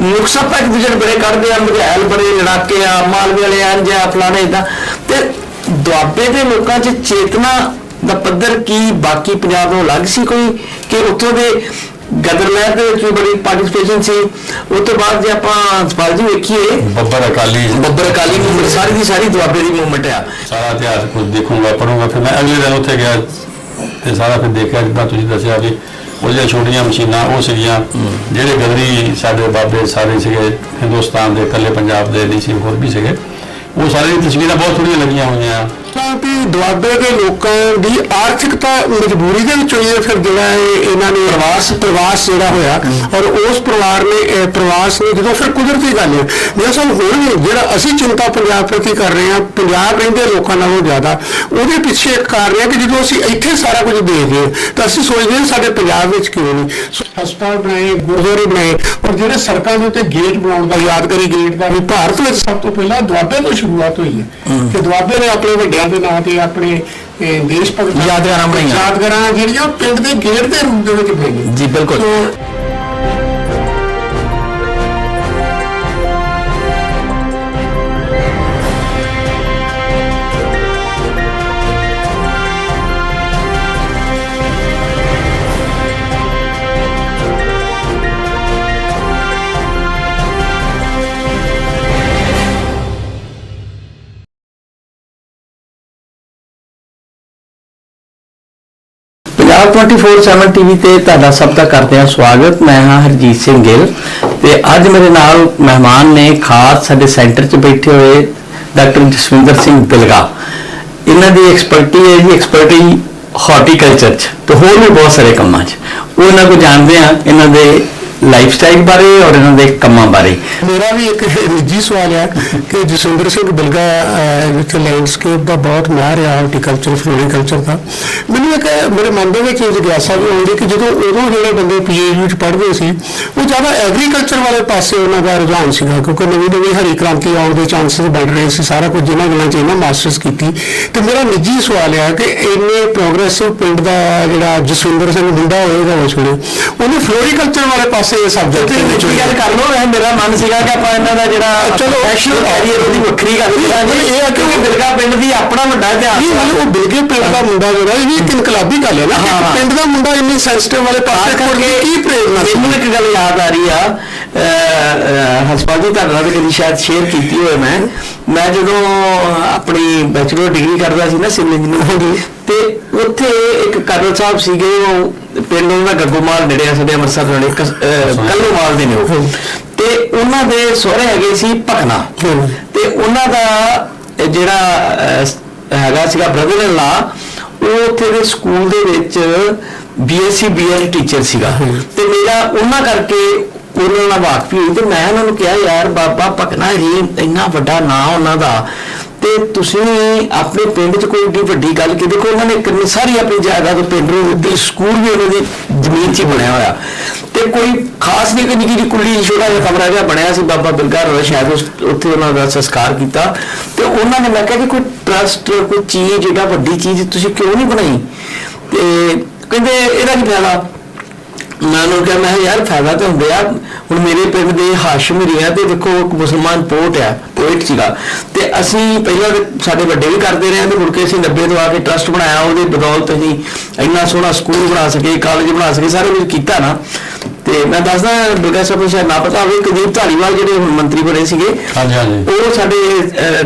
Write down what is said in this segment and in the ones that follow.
ਨੁਕਸਾ ਤੱਕ ਦੂਜੇ ਨੂੰ ਬੜੇ ਕੱਢਦੇ ਆ ਮਝੈਲ ਬੜੇ ਲੜਾਕੇ ਆ ਮਾਲਵੇ ਵਾਲੇ ਆਂ ਜਾਂ ਫਲਾਣੇ ਇਦਾਂ। ਤੇ ਦੁਆਬੇ ਦੇ ਲੋਕਾਂ 'ਚ ਚੇਤਨਾ ਦਾ ਪੱਧਰ ਕੀ ਬਾਕੀ ਪੰਜਾਬ ਤੋਂ ਅਲੱਗ ਸੀ ਕੋਈ? ਕਿ ਉੱਥੋਂ ਦੇ ਗਦਰ ਲਹਿਰ ਦੇ ਵਿੱਚ ਵੀ ਬੜੀ ਪਾਰਟਿਸਿਪੇਸ਼ਨ ਸੀ। ਉਸ ਤੋਂ ਬਾਅਦ ਜੇ ਆਪਾਂ ਸਪਾਲ ਜੀ ਵੇਖੀਏ ਬੱਬਰ ਅਕਾਲੀ ਬੱਬਰ ਅਕਾਲੀ ਮੂਵਮੈਂਟ ਸਾਰੀ ਦੀ ਸਾਰੀ ਦੁਆਬੇ ਦੀ ਮੂਵਮੈਂਟ ਆ। ਸਾਰਾ ਇਤਿਹਾਸ ਕੁਝ ਦੇਖੂੰਗਾ ਪੜੂੰਗਾ ਫਿਰ ਮੈਂ ਅਗਲੇ ਦਿਨ ਉੱਥੇ ਗਿਆ ਤੇ ਸਾਰਾ ਫਿਰ ਦੇਖਿਆ ਜਿੱਦਾਂ ਤੁਸੀਂ ਦੱਸਿਆ ਵੀ ਉਹ ਜਿਹੜੀਆਂ ਛੋਟੀਆਂ ਮਸ਼ੀਨਾਂ ਉਹ ਸੀਗੀਆਂ ਜਿਹੜੇ ਗਦਰੀ ਸਾਡੇ ਬਾਬੇ ਸਾਰੇ ਸੀਗੇ ਹਿੰਦੁਸਤਾਨ ਦੇ ਇਕੱਲੇ ਪੰਜਾਬ ਦੇ ਨਹੀਂ ਸੀ ਹੋਰ ਵੀ ਸੀਗੇ। ਉਹ ਸਾਰੀ ਤਸਵੀਰਾਂ ਬਹੁਤ ਥੋੜੀਆਂ ਲੱਗੀਆਂ ਹੋਈਆਂ। ਤਾਂ ਕਿ ਦੁਆਬੇ ਦੇ ਲੋਕਾਂ ਦੀ ਆਰਥਿਕਤਾ ਮਜਬੂਰੀ ਦੇ ਵਿੱਚ ਹੋਈ ਹੈ ਫਿਰ ਜਿਹੜਾ ਇਹ ਇਹਨਾਂ ਨੇ ਪ੍ਰਵਾਸ ਪ੍ਰਵਾਸ ਜਿਹੜਾ ਹੋਇਆ ਔਰ ਉਸ ਪਰਿਵਾਰ ਨੇ ਪ੍ਰਵਾਸ ਨੇ ਜਦੋਂ ਫਿਰ ਕੁਦਰਤੀ ਗੱਲ ਹੈ ਜੇ ਸਾਨੂੰ ਹੋਰ ਵੀ ਜਿਹੜਾ ਅਸੀਂ ਚਿੰਤਾ ਪੰਜਾਬ ਪ੍ਰਤੀ ਕਰ ਰਹੇ ਹਾਂ ਪੰਜਾਬ ਰਹਿੰਦੇ ਲੋਕਾਂ ਨਾਲੋਂ ਜ਼ਿਆਦਾ ਉਹਦੇ ਪਿੱਛੇ ਇੱਕ ਕਾਰਨ ਹੈ ਕਿ ਜਦੋਂ ਅਸੀਂ ਇੱਥੇ ਸਾਰਾ ਕੁਝ ਦੇਖਦੇ ਹਾਂ ਤਾਂ ਅਸੀਂ ਸੋਚਦੇ ਹਾਂ ਸਾਡੇ ਪੰਜਾਬ ਵਿੱਚ ਕਿਉਂ ਨਹੀਂ ਹਸਪਤਾਲ ਬਣਾਏ ਗੁਰਦੁਆਰੇ ਬਣਾਏ ਔਰ ਜਿਹੜੇ ਸੜਕਾਂ ਦੇ ਉੱਤੇ ਗੇਟ ਬਣਾਉਣ ਦਾ ਯਾਦਗਾਰੀ ਗੇਟ ਦਾ ਵੀ ਭਾਰਤ ਵਿੱਚ ਸਭ ਤੋਂ ਪਹਿਲਾਂ ਦੁਆਬੇ ਤੋਂ ਸ਼ੁਰੂਆਤ ਹੋਈ ਹੈ ਕਿ ਦੁਆਬੇ ਨੇ ਆਪਣੇ ਵੱਡਿਆਂ ਦੇ ਨਾਂ ਤੇ ਆਪਣੇ ਇਹ, ਦੇਸ਼ ਭਗਤ ਯਾਦਗਾਰਾਂ ਬਣਾਈਆਂ। ਯਾਦਗਾਰਾਂ ਜਿਹੜੀਆਂ ਪਿੰਡ ਦੇ ਗੇਟ ਦੇ ਰੂਪ ਦੇ ਵਿੱਚ ਬਣਾਈਆਂ ਜੀ ਬਿਲਕੁਲ ਪੰਜਾਬ 24/7 ਟੀਵੀ ਤੇ ਤੁਹਾਡਾ ਸਭ ਦਾ ਕਰਦੇ ਹਾਂ ਸਵਾਗਤ। ਮੈਂ ਹਾਂ ਹਰਜੀਤ ਸਿੰਘ ਗਿੱਲ ਤੇ ਅੱਜ ਮੇਰੇ ਨਾਲ ਮਹਿਮਾਨ ਨੇ ਖਾਸ ਸਾਡੇ ਸੈਂਟਰ 'ਚ ਬੈਠੇ ਹੋਏ ਡਾਕਟਰ ਜਸਵਿੰਦਰ ਸਿੰਘ ਬਿਲਗਾ। ਇਹਨਾਂ ਦੀ ਐਕਸਪਰਟੀ ਹੈ ਜੀ ਐਕਸਪਰਟੀ ਹਾਰਟੀਕਲਚਰ 'ਚ ਤੇ ਹੋਰ ਵੀ ਬਹੁਤ ਸਾਰੇ ਕੰਮਾਂ 'ਚ। ਉਹ ਇਹਨਾਂ ਕੋ ਜਾਣਦੇ ਆ, ਇਹਨਾਂ ਦੇ ਲਾਈਫ ਸਟਾਈਲ ਬਾਰੇ ਔਰ ਇਹਨਾਂ ਦੇ ਕੰਮਾਂ ਬਾਰੇ। ਮੇਰਾ ਵੀ ਇੱਕ ਨਿੱਜੀ ਸਵਾਲ ਹੈ ਕਿ ਜਸਵਿੰਦਰ ਸਿੰਘ ਬਿਲਗਾ ਵਿੱਚ ਲੈਂਡਸਕੇਪ ਦਾ ਬਹੁਤ ਮਾਹਿਰ ਹੈ ਹਾਰਟੀਕਲਚਰ ਫਲੋਰੀਕਲਚਰ ਦਾ। ਮੈਨੂੰ ਇੱਕ ਮੇਰੇ ਮਨ ਦੇ ਵਿੱਚ ਇਹ ਜਿਗਿਆਸਾ ਵੀ ਆਉਂਦੀ ਕਿ ਜਦੋਂ ਉਦੋਂ ਜਿਹੜੇ ਬੰਦੇ ਪੀਐਚਡੀ ਵਿੱਚ ਪੜ੍ਹਦੇ ਸੀ, ਉਹ ਜ਼ਿਆਦਾ ਐਗਰੀਕਲਚਰ ਵਾਲੇ ਪਾਸੇ ਉਹਨਾਂ ਦਾ ਰੁਝਾਨ ਸੀਗਾ, ਕਿਉਂਕਿ ਨਵੀਂ ਨਵੀਂ ਹਰੀ ਕ੍ਰਾਂਤੀ ਆਉਣ ਦੇ ਚਾਂਸਸ ਬਣ ਰਹੇ ਸੀ, ਸਾਰਾ ਕੁਝ ਜਿਹਨਾਂ ਗੱਲਾਂ 'ਚ ਇਹਨਾਂ ਮਾਸਟਰਸ ਕੀਤੀ। ਤੇ ਮੇਰਾ ਨਿੱਜੀ ਸਵਾਲ ਹੈ ਕਿ ਇੰਨੇ ਪ੍ਰੋਗਰੈਸਿਵ ਪਿੰਡ ਦਾ ਜਿਹੜਾ ਜਸਵਿੰਦਰ ਸਿੰਘ ਮੁੰਡਾ ਹੋਏਗਾ ਉਸ ਵੇਲੇ, ਉਹਨੇ ਫਲੋਰੀਕਲਚਰ ਵਾਲੇ ਪਾਸੇ ਇਹ ਸਬਜੈਕਟ ਤੇ ਵਿੱਚ ਗੱਲ ਕਰ ਲਓ ਇਹ ਮੇਰਾ ਮਨ ਸੀਗਾ ਕਿ ਆਪਾਂ ਇਹਨਾਂ ਦਾ ਜਿਹੜਾ ਚਲੋ, ਪ੍ਰੋਫੈਸ਼ਨਲ ਕੈਰੀਅਰ ਉਹਦੀ ਵੱਖਰੀ ਗੱਲ ਕਰਾਂਗੇ। ਇਹ ਆ ਕਿ ਬਿਲਗਾ ਪਿੰਡ ਦੀ ਆਪਣਾ ਵੱਡਾ ਇਤਿਹਾਸ ਨਹੀਂ ਹੈ ਮਤਲਬ ਉਹ ਬਿਲਗੇ ਪਿੰਡ ਦਾ ਮੁੰਡਾ ਜਿਹੜਾ ਇਹ ਵੀ ਇੱਕ ਇਨਕਲਾਬੀ ਗੱਲ ਹੈ ਨਾ। ਹਾਂ, ਹਾਂ। ਪਿੰਡ ਦਾ ਮੁੰਡਾ ਇੰਨੀ ਸੈਂਸਿਟਿਵ ਵਾਲੇ ਪਾਸੇ ਕਰਕੇ ਕੀ ਪ੍ਰੇਰਨਾ ਮੈਨੂੰ ਇੱਕ ਗੱਲ ਯਾਦ ਆ ਰਹੀ ਆ। ਹਸਪਤਾਲ ਦੀ ਵੀ ਕਦੀ ਸ਼ਾਇਦ ਸ਼ੇਅਰ ਕੀਤੀ ਹੋਵੇ ਮੈਂ। ਮੈਂ ਜਦੋਂ ਆਪਣੀ ਬੈਚਲਰ ਡਿਗਰੀ ਕਰਦਾ ਸੀ ਨਾ ਸਿਵਲ ਇੰਜੀਨੀਅਰਿੰਗ ਤੇ ਉੱਥੇ ਇੱਕ ਕਰਨਲ ਸਾਹਿਬ ਸੀਗੇ ਉਹ ਪਿੰਡ ਉਹਨਾਂ ਦਾ ਗੱਗੋਮਾਲ ਨੇੜੇ ਆ ਸਾਡੇ ਅੰਮ੍ਰਿਤਸਰ ਨਾਲੇ ਕੱਲੋਮਾਲ ਦੇ ਨੇ ਉਹ। ਤੇ ਉਹਨਾਂ ਦੇ ਸਹੁਰੇ ਹੈਗੇ ਸੀ ਹਮ। ਤੇ ਉਹਨਾਂ ਦਾ ਜਿਹੜਾ ਹੈਗਾ ਸੀਗਾ ਬ੍ਰਦਰ ਇਨ ਲਾ ਉਹ ਉੱਥੇ ਦੇ ਸਕੂਲ ਦੇ ਵਿੱਚ ਬੀਐਸਸੀ ਬੀਐਡ ਟੀਚਰ ਸੀਗਾ। ਤੇ ਮੇਰਾ ਉਹਨਾਂ ਕਰਕੇ ਉਹਨਾਂ ਨਾਲ ਵਾਕਫੀ ਹੋਈ ਤੇ ਮੈਂ ਉਹਨਾਂ ਨੂੰ ਕਿਹਾ, ਯਾਰ ਬਾਬਾ ਭਕਨਾ ਇਹ ਇੰਨਾ ਵੱਡਾ ਨਾਂ ਉਹਨਾਂ ਦਾ ਤੇ ਤੁਸੀਂ ਆਪਣੇ ਪਿੰਡ 'ਚ ਕੋਈ ਏਡੀ ਵੱਡੀ ਗੱਲ ਕੀ? ਦੇਖੋ, ਉਹਨਾਂ ਨੇ ਕਿੰਨੀ ਸਾਰੀ ਆਪਣੀ ਜਾਇਦਾਦ ਪਿੰਡ ਨੂੰ ਸਕੂਲ ਵੀ ਉਹਨਾਂ ਦੀ ਜ਼ਮੀਨ 'ਚ ਬਣਿਆ ਹੋਇਆ। ਤੇ ਕੋਈ ਖਾਸ ਨਹੀਂ ਕਿ ਨਿੱਕੀ ਜਿਹੀ ਕੁੱਲੀ ਛੋਟਾ ਜਿਹਾ ਕਮਰਾ ਜਿਹਾ ਬਣਿਆ ਸੀ, ਬਾਬਾ ਬਿਲਗਾ ਰੋਇਆ ਸ਼ਾਇਦ ਉੱਥੇ ਉਹਨਾਂ ਦਾ ਸੰਸਕਾਰ ਕੀਤਾ। ਤੇ ਉਹਨਾਂ ਨੇ ਮੈਂ ਕਿਹਾ ਕਿ ਕੋਈ ਟਰਸਟ ਕੋਈ ਚੀਜ਼ ਜਿਹੜਾ ਵੱਡੀ ਚੀਜ਼ ਤੁਸੀਂ ਕਿਉਂ ਨਹੀਂ ਬਣਾਈ? ਤੇ ਕਹਿੰਦੇ, ਇਹਦਾ ਕੀ ਫਾਇਦਾ? ਮੈਂ ਉਹਨੂੰ ਕਿਹਾ, ਮੈਂ ਕਿਹਾ, ਯਾਰ ਫਾਇਦਾ ਤਾਂ ਹੁੰਦੇ ਆ। ਹੁਣ ਮੇਰੇ ਪਿੰਡ ਦੇ ਹਾਸ਼ਮੀ ਆ ਤੇ ਦੇਖੋ ਇੱਕ ਮੁਸਲਮਾਨ ਪੋਟ ਆ ਪੋਇਟ ਸੀਗਾ। ਤੇ ਅਸੀਂ ਪਹਿਲਾਂ ਸਾਡੇ ਵੱਡੇ ਵੀ ਕਰਦੇ ਰਹੇ ਆ ਤੇ ਮੁੜ ਕੇ ਅਸੀਂ 90 ਤੋਂ ਆ ਕੇ ਟਰਸਟ ਬਣਾਇਆ, ਉਹਦੇ ਬਦੌਲਤ ਅਸੀਂ ਇੰਨਾ ਸੋਹਣਾ ਸਕੂਲ ਬਣਾ ਸਕੇ ਕਾਲਜ ਬਣਾ ਸਕੇ, ਸਾਰੇ ਕੁਝ ਕੀਤਾ ਨਾ। ਤੇ ਮੈਂ ਦੱਸਦਾ ਸਾਹਿਬ ਨੂੰ ਸ਼ਾਇਦ ਨਾ ਪਤਾ ਹੋਵੇ ਕੁਲਦੀਪ ਧਾਲੀਵਾਲ ਜਿਹੜੇ ਹੁਣ ਮੰਤਰੀ ਬਣੇ ਸੀਗੇ ਹਾਂਜੀ ਹਾਂਜੀ। ਉਹ ਸਾਡੇ